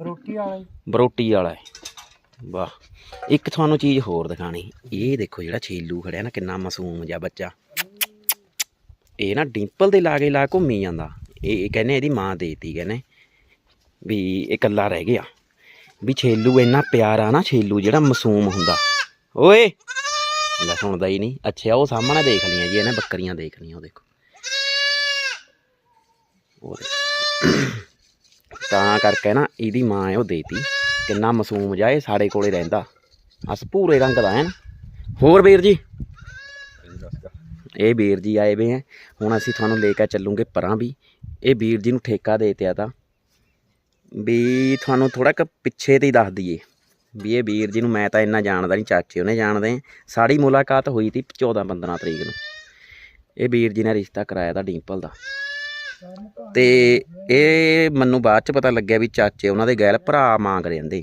ਰੋਟੀ ਵਾਲੇ ਬਰੋਟੀ ਵਾਲਾ ਵਾਹ। ਇੱਕ ਤੁਹਾਨੂੰ ਚੀਜ਼ ਹੋਰ ਦਿਖਾਣੀ। ਇਹ ਦੇਖੋ ਜਿਹੜਾ ਛੇਲੂ ਖੜਿਆ ਨਾ, ਕਿੰਨਾ ਮਾਸੂਮ ਜਿਹਾ ਬੱਚਾ। ਇਹ ਨਾ ਡਿੰਪਲ ਦੇ ਲਾਗੇ ਲਾ ਘੁੰਮੀ ਜਾਂਦਾ। ਇਹ ਕਹਿੰਦੇ ਇਹਦੀ ਮਾਂ ਦੇਤੀ ਕਹਿੰਦੇ, ਵੀ ਇਹ ਇਕੱਲਾ ਰਹਿ ਗਿਆ। ਵੀ ਛੇਲੂ ਇੰਨਾ ਪਿਆਰਾ ਨਾ, ਛੇਲੂ ਜਿਹੜਾ ਮਾਸੂਮ ਹੁੰਦਾ। ਓਏ! ਲੈ ਸੁਣਦਾ ਹੀ ਨਹੀਂ। ਅੱਛਾ, ਉਹ ਸਾਹਮਣੇ ਦੇਖ ਲਈਆਂ ਜੀ, ਇਹਨੇ ਬੱਕਰੀਆਂ ਦੇਖ ਲਈਆਂ, ਉਹ ਦੇਖੋ। ਉਹ ਤਾਂ ਕਰਕੇ ਨਾ ਇਹਦੀ ਮਾਂ ਉਹ ਦੇਤੀ। ਕਿੰਨਾ ਮਾਸੂਮ ਜਿਹਾ ਇਹ ਸਾਡੇ ਕੋਲੇ ਰਹਿੰਦਾ। ਅਸ ਭੂਰੇ ਰੰਗ ਦਾ ਹੈ ਨਾ। ਹੋਰ ਵੀਰ ਜੀ? ਇਹ ਵੀਰ ਜੀ ਆਏ ਵੇ ਹੈ। ਹੁਣ ਅਸੀਂ ਤੁਹਾਨੂੰ ਲੈ ਕੇ ਚੱਲੂਗੇ ਪਰਾਂ ਵੀ। ਇਹ ਵੀਰ ਜੀ ਨੂੰ ਠੇਕਾ ਦੇ ਤਿਆ ਤਾਂ। ਵੀ ਤੁਹਾਨੂੰ ਥੋੜਾ ਕੁ ਪਿੱਛੇ ਤੇ ਹੀ ਦੱਸ ਦਈਏ। ਵੀ ਇਹ ਵੀਰ ਜੀ ਨੂੰ ਮੈਂ ਤਾਂ ਇੰਨਾ ਜਾਣਦਾ ਨਹੀਂ, ਚਾਚੇ ਉਹਨੇ ਜਾਣਦੇ ਸਾਡੀ ਮੁਲਾਕਾਤ ਹੋਈ ਸੀ 14 15 ਤਰੀਕ ਨੂੰ। ਇਹ ਵੀਰ ਜੀ ਨੇ ਰਿਸ਼ਤਾ ਕਰਾਇਆ ਤਾਂ ਡਿੰਪਲ ਦਾ। ਤੇ ਇਹ ਮੈਨੂੰ ਬਾਅਦ ਚ ਪਤਾ ਲੱਗਿਆ ਵੀ ਚਾਚੇ ਉਹਨਾਂ ਦੇ ਗੈਲ ਭਰਾ ਮੰਗ ਰਹਿੰਦੇ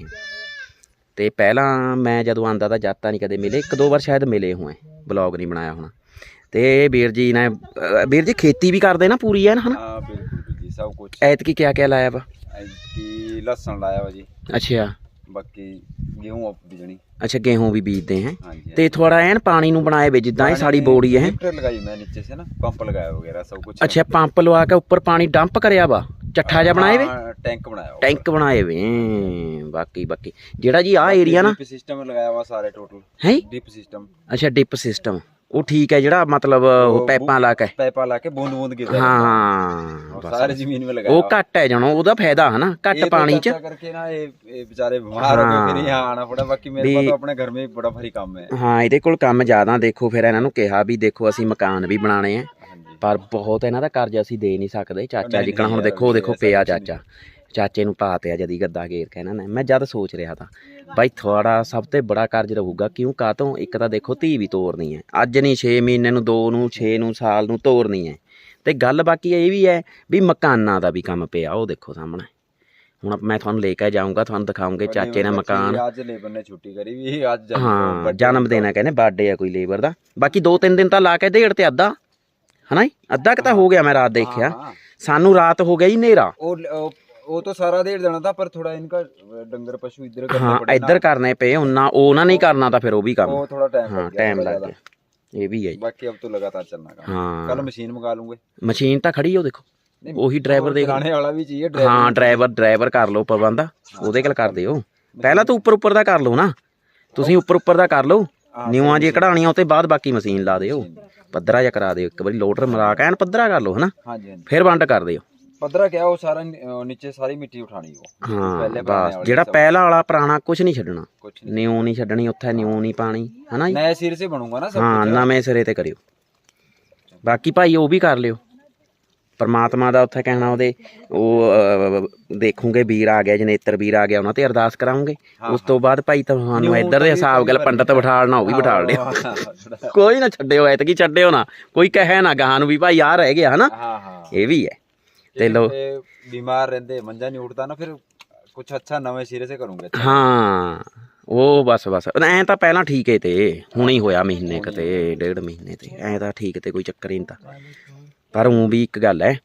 ਤੇ ਪਹਿਲਾਂ ਮੈਂ ਜਦੋਂ ਆਂਦਾ ਤਾਂ ਜਾਤਾ ਨਹੀਂ ਕਦੇ ਮਿਲੇ ਇੱਕ ਦੋ ਵਾਰ ਸ਼ਾਇਦ ਮਿਲੇ ਹੋਏ ਬਲੌਗ ਨਹੀਂ ਬਣਾਇਆ ਹੋਣਾ। ਤੇ ਵੀਰ ਜੀ ਨੇ ਵੀਰ ਜੀ ਖੇਤੀ ਵੀ ਕਰਦੇ ਨਾ ਪੂਰੀ ਹੈ ਨਾ ਹਨਾ? ਹਾਂ ਬਿਲਕੁਲ ਜੀ ਸਭ ਕੁਝ ਐਤਕੀ ਕਿਆ ਕਿਆ ਲਾਇਆ ਵਾ? ਐਤਕੀ ਲਸਣ ਲਾਇਆ ਵਾ ਜੀ। ਅੱਛਾ। ਬਾਕੀ ਗੇਹੂੰ ਬੀਜਣੀ। ਅੱਛਾ ਗੇਹੂੰ ਵੀ ਬੀਜਦੇ ਹੈ। ਤੇ ਥੋੜਾ ਐਨ ਪਾਣੀ ਨੂੰ ਬਣਾਏ ਵੇ ਜਿੱਦਾਂ ਇਹ ਸਾਡੀ ਬੋੜੀ ਹੈ। ਲਿਫਟ ਲਗਾਈ ਮੈਂ ਨੀਚੇ ਸੇ ਨਾ ਪੰਪ ਲਗਾਇਆ ਵਗੈਰਾ ਸਭ ਕੁਝ ਅੱਛਾ ਪੰਪ ਲਵਾ ਕੇ ਉੱਪਰ ਪਾਣੀ ਡੰਪ ਕਰਿਆ ਵਾ? ਚੱਠਾ ਜਿਹਾ ਬਣਾਏ ਵੇ हाँ, टैंक बनाया हुआ ਟੈਂਕ ਬਣਾਏ ਵੇ ਬਾਕੀ ਬਾਕੀ ਜਿਹੜਾ ਜੀ ਆ ਏਰੀਆ ਨਾ ड्रिप सिस्टम लगाया हुआ सारे टोटल ਹੈ ड्रिप सिस्टम ਅੱਛਾ ਡਿਪ ਸਿਸਟਮ ਉਹ ਠੀਕ ਹੈ ਜਿਹੜਾ ਮਤਲਬ ਉਹ ਪੈਪਾਂ ਲਾ ਕੇ पैपा लाके बूंद बूंद गिर ਹਾਂ ਹਾਂ और ਬਸ। सारे जमीन में लगाया ਉਹ हुआ। ਘੱਟ ਹੈ ਜਣੋ ਉਹਦਾ ਫਾਇਦਾ ਹਨਾ ये ਘੱਟ तो ਪਾਣੀ ਚ खर्चा करके ना ये, ये बेचारे बीमार हो गए फिर हाँ। यहाँ आना पड़ा बाकी मेरे भी- पास तो अपने घर में ही बड़ा भारी काम है ਹਾਂ ਇਹਦੇ ਕੋਲ ਕੰਮ ਜ਼ਿਆਦਾ ਦੇਖੋ ਫਿਰ ਇਹਨਾਂ ਨੂੰ ਕਿਹਾ ਵੀ ਦੇਖੋ ਅਸੀਂ ਮਕਾਨ ਵੀ ਬਣਾਣੇ ਆ हाँ जी ਪਰ ਬਹੁਤ ਇਹਨਾਂ ਦਾ ਕਰਜ਼ਾ ਅਸੀਂ ਦੇ ਨਹੀਂ ਸਕਦੇ। ਚਾਚਾ ਜਿੱਕਣਾ ਹੁਣ ਦੇਖੋ ਦੇਖੋ ਪਿਆ ਚਾਚਾ। ਚਾਚੇ ਨੂੰ ਪਾ ਤਿਆ ਜਦੀ ਗੱਦਾ ਘੇਰ ਕੇ ਇਹਨਾਂ ਨੇ। ਮੈਂ ਜਦ ਸੋਚ ਰਿਹਾ ਤਾਂ ਬਾਈ ਥੋੜਾ ਸਭ ਤੋਂ ਬੜਾ ਕਰਜ਼ ਰਹੂਗਾ ਕਿਉਂ ਕਾਤੋਂ ਇੱਕ ਤਾਂ ਦੇਖੋ ਧੀ ਵੀ ਤੋਰਨੀ ਹੈ। ਅੱਜ ਨਹੀਂ 6 ਮਹੀਨੇ ਨੂੰ 2 ਨੂੰ 6 ਨੂੰ ਸਾਲ ਨੂੰ ਤੋਰਨੀ ਹੈ। ਤੇ ਗੱਲ ਬਾਕੀ ਇਹ ਵੀ ਹੈ ਵੀ ਮਕਾਨਾਂ ਦਾ ਵੀ ਕੰਮ ਪਿਆ ਉਹ ਦੇਖੋ ਸਾਹਮਣੇ। ਹੁਣ ਮੈਂ ਤੁਹਾਨੂੰ ਲੈ ਕੇ ਜਾਊਂਗਾ ਤੁਹਾਨੂੰ ਦਿਖਾਉਂਗੇ ਚਾਚੇ ਨੇ ਮਕਾਨ। ਅੱਜ ਲੇਬਰ ਨੇ ਛੁੱਟੀ ਕਰੀ ਵੀ ਅੱਜ ਹਾਂ ਜਨਮ ਦਿਨ ਹੈ ਕਹਿੰਦੇ ਬਰਥਡੇ ਆ ਕੋਈ ਲੇਬਰ ਦਾ। ਬਾਕੀ 2-3 ਦਿਨ ਤਾਂ ਲਾ ਕੇ ਦੇੜ ਤੇ ਅੱਧਾ। ਹਨਾ ਅੱਧਾ ਕੁ ਹੋ ਗਿਆ ਮੈਂ ਰਾਤ ਦੇਖਿਆ। ਸਾਨੂੰ ਰਾਤ ਹੋ ਗਈ ਹਨੇਰਾ। ਉਹ ਤਾਂ ਸਾਰਾ ਦੇੜ ਦੇਣਾ ਤਾਂ ਪਰ ਥੋੜਾ ਇਨਕਾ ਡੰਗਰ ਪਸ਼ੂ ਇੱਧਰ ਹਾਂ ਕਰਨੇ ਪੜੇ ਇੱਧਰ ਕਰਨੇ ਪਏ ਉਹਨਾਂ ਉਹਨਾਂ ਨਹੀਂ ਕਰਨਾ ਤਾਂ ਫਿਰ ਉਹ ਵੀ ਕੰਮ। ਉਹ ਥੋੜਾ ਟਾਈਮ ਹਾਂ ਟਾਈਮ ਲੱਗ ਗਿਆ। ਇਹ ਵੀ ਹੈ ਬਾਕੀ ਅਬ ਤੋਂ ਲਗਾਤਾਰ ਚੱਲਣਾ ਕੰਮ। ਹਾਂ। ਕੱਲ ਮਸ਼ੀਨ ਮੰਗਾ ਲੂੰਗੇ। ਮਸ਼ੀਨ ਤਾਂ ਖੜੀ ਹੈ ਉਹ ਦੇਖੋ। ਉਹੀ ਡਰਾਈਵਰ ਦੇ ਚਲਾਣੇ ਵਾਲਾ ਵੀ ਚਾਹੀਏ ਡਰਾਈਵਰ ਹਾਂ ਡਰਾਈਵਰ ਡਰਾਈਵਰ ਕਰ ਲਓ ਪ੍ਰਬੰਧ ਉਹਦੇ ਕੋਲ ਕਰ ਦਿਓ। ਪਹਿਲਾਂ ਤੂੰ ਉੱਪਰ ਉੱਪਰ ਦਾ ਕਰ ਲਓ ਨਾ। ਤੁਸੀਂ ਉੱਪਰ ਉੱਪਰ ਦਾ ਕਰ ਲਓ। ਨਿਵਾਂ ਜੇ ਕਢਾਣੀਆਂ ਉਤੇ ਬਾਅਦ ਬਾਕੀ ਮਸ਼ੀਨ ਲਾ ਦਿਓ। ਪੱਧਰਾ ਜਿਹਾ ਕਰਾ ਦਿਓ ਇੱਕ ਵਾਰੀ ਲੋਡਰ ਮਰਾ ਕੇ ਐਨ ਪੱਧਰਾ ਕਰ ਲਓ ਹਨਾ? ਹਾਂਜੀ ਫਿਰ ਵੰਡ ਕਰ ਦਿਓ। ਪੱਧਰਾ ਕਿਹਾ ਉਹ ਸਾਰਾ ਨੀਚੇ ਸਾਰੀ ਮਿੱਟੀ ਉਠਾਣੀ ਉਹ। ਹਾਂ ਬਸ। ਜਿਹੜਾ ਪਹਿਲਾ ਵਾਲਾ ਪੁਰਾਣਾ ਕੁਝ ਨਹੀਂ ਛੱਡਣਾ। ਕੁਛ ਨਿਉ ਨਹੀਂ ਛੱਡਣੀ ਉੱਥੇ ਨਿਉ ਨਹੀਂ ਪਾਣੀ ਹਨਾ ਜੀ? ਸਿਰੇ ਸੇ ਬਣੂਗਾ ਨਾ ਸਭ ਹਾਂ ਨਵੇਂ ਸਿਰੇ ਤੇ ਕਰਿਓ। ਬਾਕੀ ਭਾਈ ਉਹ ਵੀ ਕਰ ਲਿਓ। ਪਰਮਾਤਮਾ ਦਾ ਉੱਥੇ ਕਹਿਣਾ ਉਹਦੇ ਉਹ ਦੇਖੂਗੇ ਵੀਰ ਆ ਗਿਆ ਜਨੇਤਰ ਵੀਰ ਆ ਗਿਆ ਉਹਨਾਂ ਤੇ ਅਰਦਾਸ ਕਰਾਉਂਗੇ ਉਸ ਤੋਂ ਬਾਅਦ ਭਾਈ ਤੁਹਾਨੂੰ ਇੱਧਰ ਦੇ ਹਿਸਾਬ ਗੱਲ ਪੰਡਤ ਬਿਠਾਲਣਾ ਉਹ ਵੀ ਬਿਠਾਲ ਲਿਓ। ਕੋਈ ਨਾ ਛੱਡਿਓ ਐਤ ਕੀ ਛੱਡਿਓ ਨਾ। ਕੋਈ ਕਹੇ ਨਾ ਗਾਹਾਂ ਨੂੰ ਵੀ ਭਾਈ ਆ ਰਹਿ ਗਿਆ ਹਨਾ? ਇਹ ਵੀ ਹੈ। ਤੇ ਲੋ ਬਿਮਾਰ ਰਹਿੰਦੇ ਮੰਜਾ ਨਹੀਂ ਉੱਠਦਾ ਨਾ ਫਿਰ ਕੁਝ ਅੱਛਾ ਨਵੇਂ ਸਿਰੇ ਸੇ ਕਰੂੰਗੇ। ਹਾਂ ਉਹ ਬਸ ਬਸ। ਐ ਤਾਂ ਪਹਿਲਾਂ ਠੀਕ ਏ ਤੇ ਹੁਣੇ ਹੀ ਹੋਇਆ ਮਹੀਨੇ ਕਤੇ ਡੇਢ ਮਹੀਨੇ ਤੇ। ਐ ਤਾਂ ਠੀਕ ਤੇ ਕੋਈ ਚੱਕਰ ਹੀ ਨਹੀਂ ਤਾਂ। ਪਰ ਉਹ ਵੀ ਇੱਕ ਗੱਲ ਹੈ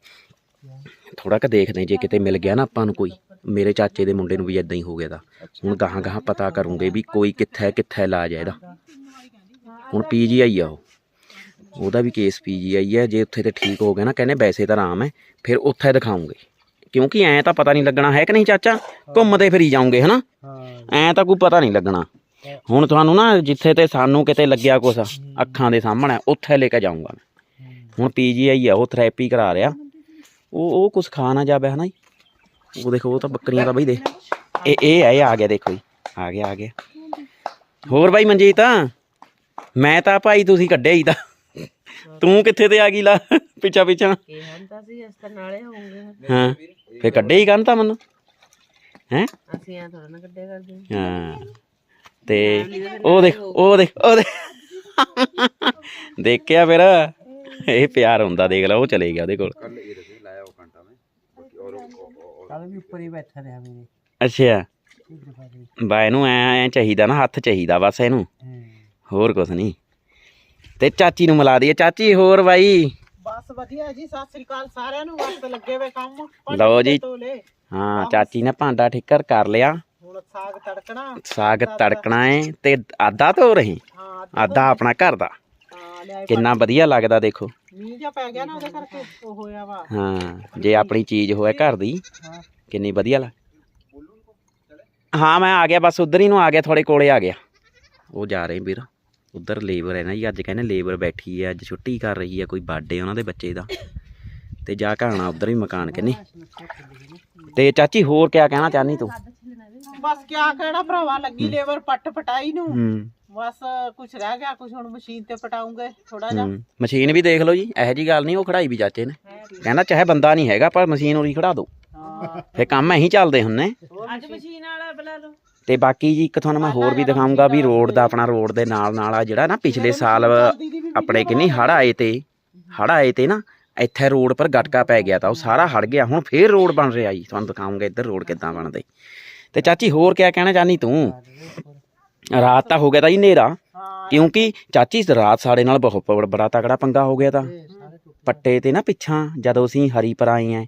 ਥੋੜਾ ਕ ਦੇਖਦੇ ਜੇ ਕਿਤੇ ਮਿਲ ਗਿਆ ਨਾ ਆਪਾਂ ਨੂੰ ਕੋਈ ਮੇਰੇ ਚਾਚੇ ਦੇ ਮੁੰਡੇ ਨੂੰ ਵੀ ਇਦਾਂ ਹੀ ਹੋ ਗਿਆ ਦਾ। ਹੁਣ ਗਾਹਾਂ ਗਾਹਾਂ ਪਤਾ ਕਰੂੰਗੇ ਵੀ ਕੋਈ ਕਿੱਥੇ ਕਿੱਥੇ ਇਲਾਜ ਹੈ ਇਹਦਾ। ਹੁਣ ਪੀਜੀਆਈ ਆ ਉਹ। ਉਹਦਾ ਵੀ ਕੇਸ ਪੀਜੀਆਈ ਹੈ ਜੇ ਉੱਥੇ ਤੇ ਠੀਕ ਹੋ ਗਿਆ ਨਾ ਕਹਿੰਦੇ ਵੈਸੇ ਤਾਂ ਆਰਾਮ ਹੈ ਫਿਰ ਉੱਥੇ ਦਿਖਾਉਂਗੇ। ਕਿਉਂਕਿ ਐਂ ਤਾਂ ਪਤਾ ਨਹੀਂ ਲੱਗਣਾ ਹੈ ਕਿ ਨਹੀਂ ਚਾਚਾ ਘੁੰਮਦੇ ਫਿਰੀ ਜਾਓਗੇ ਹਨਾ? ਐਂ ਤਾਂ ਕੋਈ ਪਤਾ ਨਹੀਂ ਲੱਗਣਾ। ਹੁਣ ਤੁਹਾਨੂੰ ਨਾ ਜਿੱਥੇ ਤੇ ਸਾਨੂੰ ਕਿਤੇ ਲੱਗਿਆ ਕੁਛ ਅੱਖਾਂ ਦੇ ਸਾਹਮਣੇ ਉੱਥੇ ਲੈ ਕੇ ਜਾਊਂਗਾ ਮੈਂ। ਹੁਣ ਪੀਜੀਆਈ ਆ ਉਹ ਥੈਰੇਪੀ ਕਰਾ ਰਿਹਾ। ਉਹ ਉਹ ਕੁਛ ਖਾ ਨਾ ਜਾਵੇ ਹਨਾ ਜੀ? ਉਹ ਦੇਖੋ ਉਹ ਤਾਂ ਬੱਕਰੀਆਂ ਦਾ ਬਈ ਦੇ। ਇਹ ਇਹ ਆ ਇਹ ਆ ਗਿਆ ਦੇਖੋ ਜੀ। ਆ ਗਿਆ ਆ ਗਿਆ। ਹੋਰ ਬਾਈ ਮਨਜੀਤ ਮੈਂ ਤਾਂ ਭਾਈ ਤੁਸੀਂ ਕੱਢਿਆ ਹੀ ਤਾਂ। ਤੂੰ ਕਿੱਥੇ ਤੇ ਆ ਗਈ ਲਾ ਪਿੱਛਾ ਪਿੱਛਾ। ਇਹ ਹੰਦਾ ਸੀ ਇਸ ਤਰ੍ਹਾਂ ਨਾਲੇ ਹੋਣਗੇ ਹਾਂ ਫੇ ਕੱਢੇ ਹੀ ਕੰਨ ਤਾਂ ਮੈਨੂੰ। ਹੈ? ਅਸੀਂ ਐ ਥੋੜਾ ਨਾ ਕੱਢੇ ਕਰਦੇ। ਹਾਂ ਤੇ ਉਹ ਦੇਖ ਉਹ ਦੇਖ ਉਹ ਦੇਖ। ਦੇਖਿਆ ਫਿਰ। ਇਹ ਪਿਆਰ ਹੁੰਦਾ ਦੇਖ ਲਾ ਉਹ ਚਲੇ ਗਿਆ ਉਹਦੇ ਕੋਲ। ਕੱਲ ਇਹ ਰਸੇ ਲਾਇਆ ਉਹ ਘੰਟਾ ਮੈਂ। ਬਾਕੀ ਔਰ ਕੱਲ ਵੀ ਉੱਪਰ ਹੀ ਬੈਠਾ ਰਿਹਾ ਮੇਰੇ। ਅੱਛਾ। ਬਾ ਇਹਨੂੰ ਐ ਐ ਚਾਹੀਦਾ ਨਾ ਹੱਥ ਚਾਹੀਦਾ ਬਸ ਇਹਨੂੰ। ਹੋਰ ਕੁਛ ਨਹੀਂ। ਤੇ ਚਾਚੀ ਨੂੰ ਮਿਲਾ ਦਈਏ। ਚਾਚੀ ਹੋਰ ਬਾਈ? ਬਸ ਵਧੀਆ ਜੀ ਸਤਿ ਸ੍ਰੀ ਅਕਾਲ ਸਾਰਿਆਂ ਨੂੰ। ਵਕਤ ਲੱਗੇ ਵੇ ਕੰਮ। ਲਓ ਜੀ। ਹਾਂ ਚਾਚੀ ਨੇ ਭਾਂਡਾ ਠਿੱਕਰ ਕਰ ਲਿਆ। ਹੁਣ ਸਾਗ ਤੜਕਣਾ। ਸਾਗ ਤੜਕਣਾ ਏ ਤੇ ਆਦਾ ਧੋ ਰਹੀ। ਹਾਂ ਆਦਾ ਆਪਣਾ ਘਰ ਦਾ। ਕਿੰਨਾ ਵਧੀਆ ਲੱਗਦਾ ਦੇਖੋ। ਮੀਂਹ ਜਿਹਾ ਪੈ ਗਿਆ ਨਾ ਉਹਦੇ ਕਰਕੇ ਉਹ ਹੋਇਆ ਵਾ। ਹਾਂ ਜੇ ਆਪਣੀ ਚੀਜ਼ ਹੋਵੇ ਘਰ ਦੀ ਹਾਂ। ਕਿੰਨੀ ਵਧੀਆ ਲੱਗ ਹਾਂ ਮੈਂ ਆ ਗਿਆ ਬਸ ਉਧਰ ਹੀ ਨੂੰ ਆ ਗਿਆ ਥੋੜੇ ਕੋਲੇ ਆ ਗਿਆ। ਉਹ ਜਾ ਰਹੇ ਵੀਰ ਉਧਰ ਲੇਬਰ ਹੈ ਨਾ ਜੀ ਅੱਜ ਕਹਿੰਦੇ ਲੇਬਰ ਬੈਠੀ ਹੈ ਅੱਜ ਛੁੱਟੀ ਕਰ ਰਹੀ ਹੈ ਕੋਈ ਬਰਥਡੇ ਉਹਨਾਂ ਦੇ ਬੱਚੇ ਦਾ। ਤੇ ਜਾ ਕੇ ਆਣਾ ਉਧਰ ਹੀ ਮਕਾਨ ਕਿੰਨੀ। ਤੇ ਚਾਚੀ ਹੋਰ ਕਿਆ ਕਹਿਣਾ ਚਾਹਨੀ ਤੂੰ? ਬਸ ਕਿਆ ਕਹਿਣਾ ਭਰਾਵਾ ਲੱਗੀ ਲੇਬਰ ਪੱਟ ਪਟਾਈ ਨੂੰ। ਹੂੰ। ਬਸ ਕੁਝ ਰਹਿ ਗਿਆ ਕੁਝ ਹੁਣ ਮਸ਼ੀਨ ਤੇ ਪਟਾਉਂਗੇ ਥੋੜਾ ਜਿਹਾ। ਹੂੰ। ਮਸ਼ੀਨ ਵੀ ਦੇਖ ਲਓ ਜੀ ਇਹੋ ਜੀ ਗੱਲ ਨਹੀਂ ਉਹ ਖੜਾਈ ਵੀ ਚਾਚੇ ਨੇ। ਕਹਿੰਦਾ ਚਾਹੇ ਬੰਦਾ ਨਹੀਂ ਹੈਗਾ ਪਰ ਮਸ਼ੀਨ ਉਰੀ ਖੜਾ ਦਿਓ ਹਾਂ। ਫੇ ਕੰਮ ਐਂ ਚੱਲਦੇ ਹੁੰਨੇ। ਅੱਜ ਮਸ਼ੀਨ? ਵਾਲਾ ਬੁਲਾ ਲਓ। ਤੇ ਬਾਕੀ ਜੀ ਇੱਕ ਤੁਹਾਨੂੰ ਮੈਂ ਹੋਰ ਵੀ ਦਿਖਾਉਂਗਾ ਵੀ ਰੋਡ ਦਾ ਆਪਣਾ ਰੋਡ ਦੇ ਨਾਲ ਨਾਲ ਆ ਜਿਹੜਾ ਨਾ ਪਿਛਲੇ ਸਾਲ ਆਪਣੇ ਕਿੰਨੀ ਹੜ ਆਏ ਤੇ ਹੜ ਆਏ ਤੇ ਨਾ ਇੱਥੇ ਰੋਡ ਪਰ ਗਟਕਾ ਪੈ ਗਿਆ ਤਾਂ ਉਹ ਸਾਰਾ ਹੜ ਗਿਆ ਹੁਣ ਫੇਰ ਰੋਡ ਬਣ ਰਿਹਾ ਜੀ। ਤੁਹਾਨੂੰ ਦਿਖਾਉਂਗਾ ਇੱਧਰ ਰੋਡ ਕਿੱਦਾਂ ਬਣਦੇ। ਤੇ ਚਾਚੀ ਹੋਰ ਕਿਆ ਕਹਿਣਾ ਚਾਹਨੀ ਤੂੰ? ਰਾਤ ਤਾਂ ਹੋ ਗਿਆ ਤਾਂ ਜੀ ਹਨੇਰਾ। ਕਿਉਂਕਿ ਚਾਚੀ ਰਾਤ ਸਾਡੇ ਨਾਲ ਬਹੁਤ ਬੜਾ ਤਕੜਾ ਪੰਗਾ ਹੋ ਗਿਆ ਤਾਂ। ਪੱਟੇ ਤੇ ਨਾ ਪਿੱਛਾਂ ਜਦੋਂ ਅਸੀਂ ਹਰੀ ਪਰ ਆਏ ਆਂ।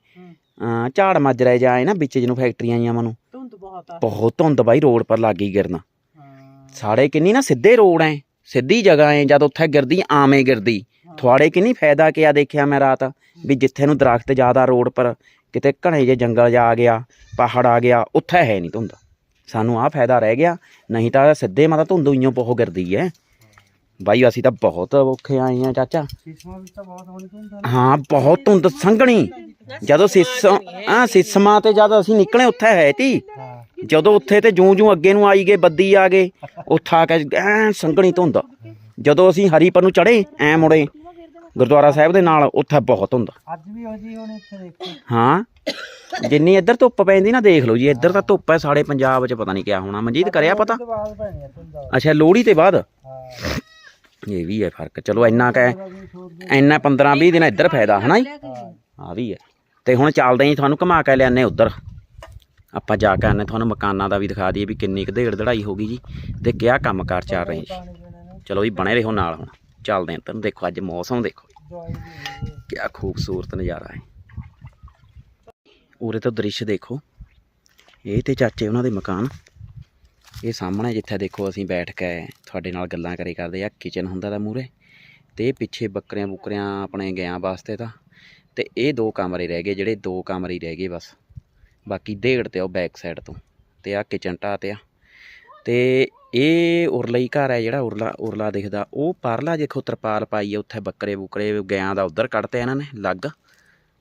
ਝਾੜ ਮਾਜਰੇ ਜਾਏ ਨਾ ਵਿੱਚ ਜਿਹਨੂੰ ਫੈਕਟਰੀਆਂ ਆਈਆਂ ਮਨੂੰ ਧੁੰਦ ਬਹੁਤ ਆ। ਬਹੁਤ ਧੁੰਦ ਬਾਈ ਰੋਡ ਪਰ ਲੱਗ ਗਈ ਗਿਰਨਾ। ਸਾਡੇ ਕਿੰਨੀ ਨਾ ਸਿੱਧੇ ਰੋਡ ਐ ਸਿੱਧੀ ਜਗ੍ਹਾ ਐ ਜਦ ਉੱਥੇ ਗਿਰਦੀ ਆਵੇਂ ਗਿਰਦੀ। ਤੁਹਾਡੇ ਕਿੰਨੀ ਫਾਇਦਾ ਕਿਆ ਦੇਖਿਆ ਮੈਂ ਰਾਤ ਵੀ ਜਿੱਥੇ ਨੂੰ ਦਰਖਤ ਜ਼ਿਆਦਾ ਰੋਡ ਪਰ ਕਿਤੇ ਘਣੇ ਜੇ ਜੰਗਲ ਜਾ ਆ ਗਿਆ ਪਹਾੜ ਆ ਗਿਆ ਉੱਥੇ ਹੈ ਨਹੀਂ ਧੁੰਦ। ਸਾਨੂੰ ਆਹ ਫਾਇਦਾ ਰਹਿ ਗਿਆ ਨਹੀਂ ਤਾਂ ਸਿੱਧੇ ਮਾਤਾ ਧੁੰਦ ਉਈਓ ਬਹੁਤ ਗਿਰਦੀ ਐ। ਬਾਈ ਅਸੀਂ ਤਾਂ ਬਹੁਤ ਔਖੇ ਆਏ ਆ ਚਾਚਾ। ਸਿਸਮਾ ਵੀ ਤਾਂ ਬਹੁਤ ਹੋਣੀ ਧੁੰਦ ਹਾਂ ਬਹੁਤ ਧੁੰਦ ਸੰਘਣੀ। ਜਦੋਂ ਸਿਸ ਆ ਸਿਸਮਾ ਤੇ ਜਦ ਅਸੀਂ ਨਿਕਲੇ ਉੱਥੇ ਹੈ ਤੀ। ਹਾਂ ਜਦੋਂ ਉੱਥੇ ਤੇ ਜੂੰ ਜੂੰ ਅੱਗੇ ਨੂੰ ਆਈ ਗਏ ਬੱਦੀ ਆ ਗਏ ਉੱਥੇ ਆ ਕੇ ਐ ਸੰਘਣੀ ਧੁੰਦ। ਜਦੋਂ ਅਸੀਂ ਹਰੀਪੁਰ ਨੂੰ ਚੜੇ ਐ ਮੁੜੇ ਗੁਰਦੁਆਰਾ ਸਾਹਿਬ ਦੇ ਨਾਲ ਉੱਥੇ ਬਹੁਤ ਹੁੰਦਾ। ਅੱਜ ਵੀ ਹੋ ਜੀ ਹੁਣ ਇੱਥੇ ਦੇਖੋ। ਹਾਂ। ਜਿੰਨੀ ਇੱਧਰ ਧੁੱਪ ਪੈਂਦੀ ਨਾ ਦੇਖ ਲਓ ਜੀ ਇੱਧਰ ਤਾਂ ਧੁੱਪ ਹੈ ਸਾਡੇ ਪੰਜਾਬ 'ਚ ਪਤਾ ਨਹੀਂ ਕਿਆ ਹੋਣਾ। ਮਨਜੀਤ ਕਰਿਆ ਪਤਾ? ਅੱਛਾ ਲੋਹੜੀ ਤੇ ਬਾਅਦ? ਇਹ ਵੀ ਹੈ ਫ਼ਰਕ। ਚਲੋ ਇੰਨਾ ਕੈ ਵੀ ਛੋੜ ਦੇ ਇੰਨਾ 15 20 ਦਿਨ ਇੱਧਰ ਫਾਇਦਾ ਹਨਾ ਜੀ? ਆ ਵੀ ਹੈ। ਤੇ ਹੁਣ ਚੱਲਦੇ ਆਂ ਜੀ, ਤੁਹਾਨੂੰ ਘੁਮਾ ਕੇ ਲਿਆਨੇ ਉੱਧਰ। ਆਪਾਂ ਜਾ ਕੇ ਆਨੇ ਤੁਹਾਨੂੰ ਮਕਾਨਾਂ ਦਾ ਵੀ ਦਿਖਾ ਦਈਏ ਵੀ ਕਿੰਨੀ ਕੁ ਢੇੜ ਧੜਾਈ ਹੋ ਗਈ ਜੀ। ਤੇ ਕਿਆ ਕੰਮ ਕਾਰ ਚੱਲ ਰਹੇ ਜੀ। ਚਲੋ ਜੀ ਬਣੇ ਰਹੋ ਨਾਲ ਹੁਣ। ਚੱਲਦੇ ਆਂ ਤੁਹਾਨੂੰ ਦੇਖੋ ਅੱਜ ਮੌਸਮ ਦੇਖੋ। ਦਵਾਈ ਕਿਆ ਖੂਬਸੂਰਤ ਨਜ਼ਾਰਾ ਹੈ। ਉਰੇ ਤੋਂ ਦ੍ਰਿਸ਼ ਦੇਖੋ। ਇਹ ਤੇ ਚਾਚੇ ਉਹਨਾਂ ਦੇ ਮਕਾਨ। ਇਹ ਸਾਹਮਣੇ ਜਿੱਥੇ ਦੇਖੋ ਅਸੀਂ ਬੈਠ ਕੇ ਤੁਹਾਡੇ ਨਾਲ ਗੱਲਾਂ ਕਰੇ ਕਰਦੇ ਆ ਕਿਚਨ ਹੁੰਦਾ ਦਾ ਮੂਰੇ ਤੇ ਪਿੱਛੇ ਬੱਕਰੀਆਂ ਬੁੱਕਰੀਆਂ ਆਪਣੇ ਗਿਆਂ ਵਾਸਤੇ ਤਾਂ। ਤੇ ਇਹ ਦੋ ਕਮਰੇ ਰਹਿ ਗਏ, ਜਿਹੜੇ ਦੋ ਕਮਰੇ ਰਹਿ ਗਏ ਬਸ। ਬਾਕੀ ਢੇੜ ਤੇ ਉਹ ਬੈਕ ਸਾਈਡ ਤੋਂ। ਤੇ ਆ ਕਿਚਨ ਢਾਹ ਤੇ ਆ। ਤੇ ਇਹ ਉਰਲੀ ਘਰ ਹੈ ਜਿਹੜਾ ਉਰਲਾ ਉਰਲਾ ਦਿਖਦਾ। ਉਹ ਪਰਲਾ ਦੇਖੋ ਤਰਪਾਲ ਪਾਈ ਹੈ ਉੱਥੇ ਬੱਕਰੇ ਬੁਕਰੇ ਗਿਆਂ ਦਾ ਉਧਰ ਕੱਢਤੇ ਇਹਨਾਂ ਨੇ, ਲੱਗ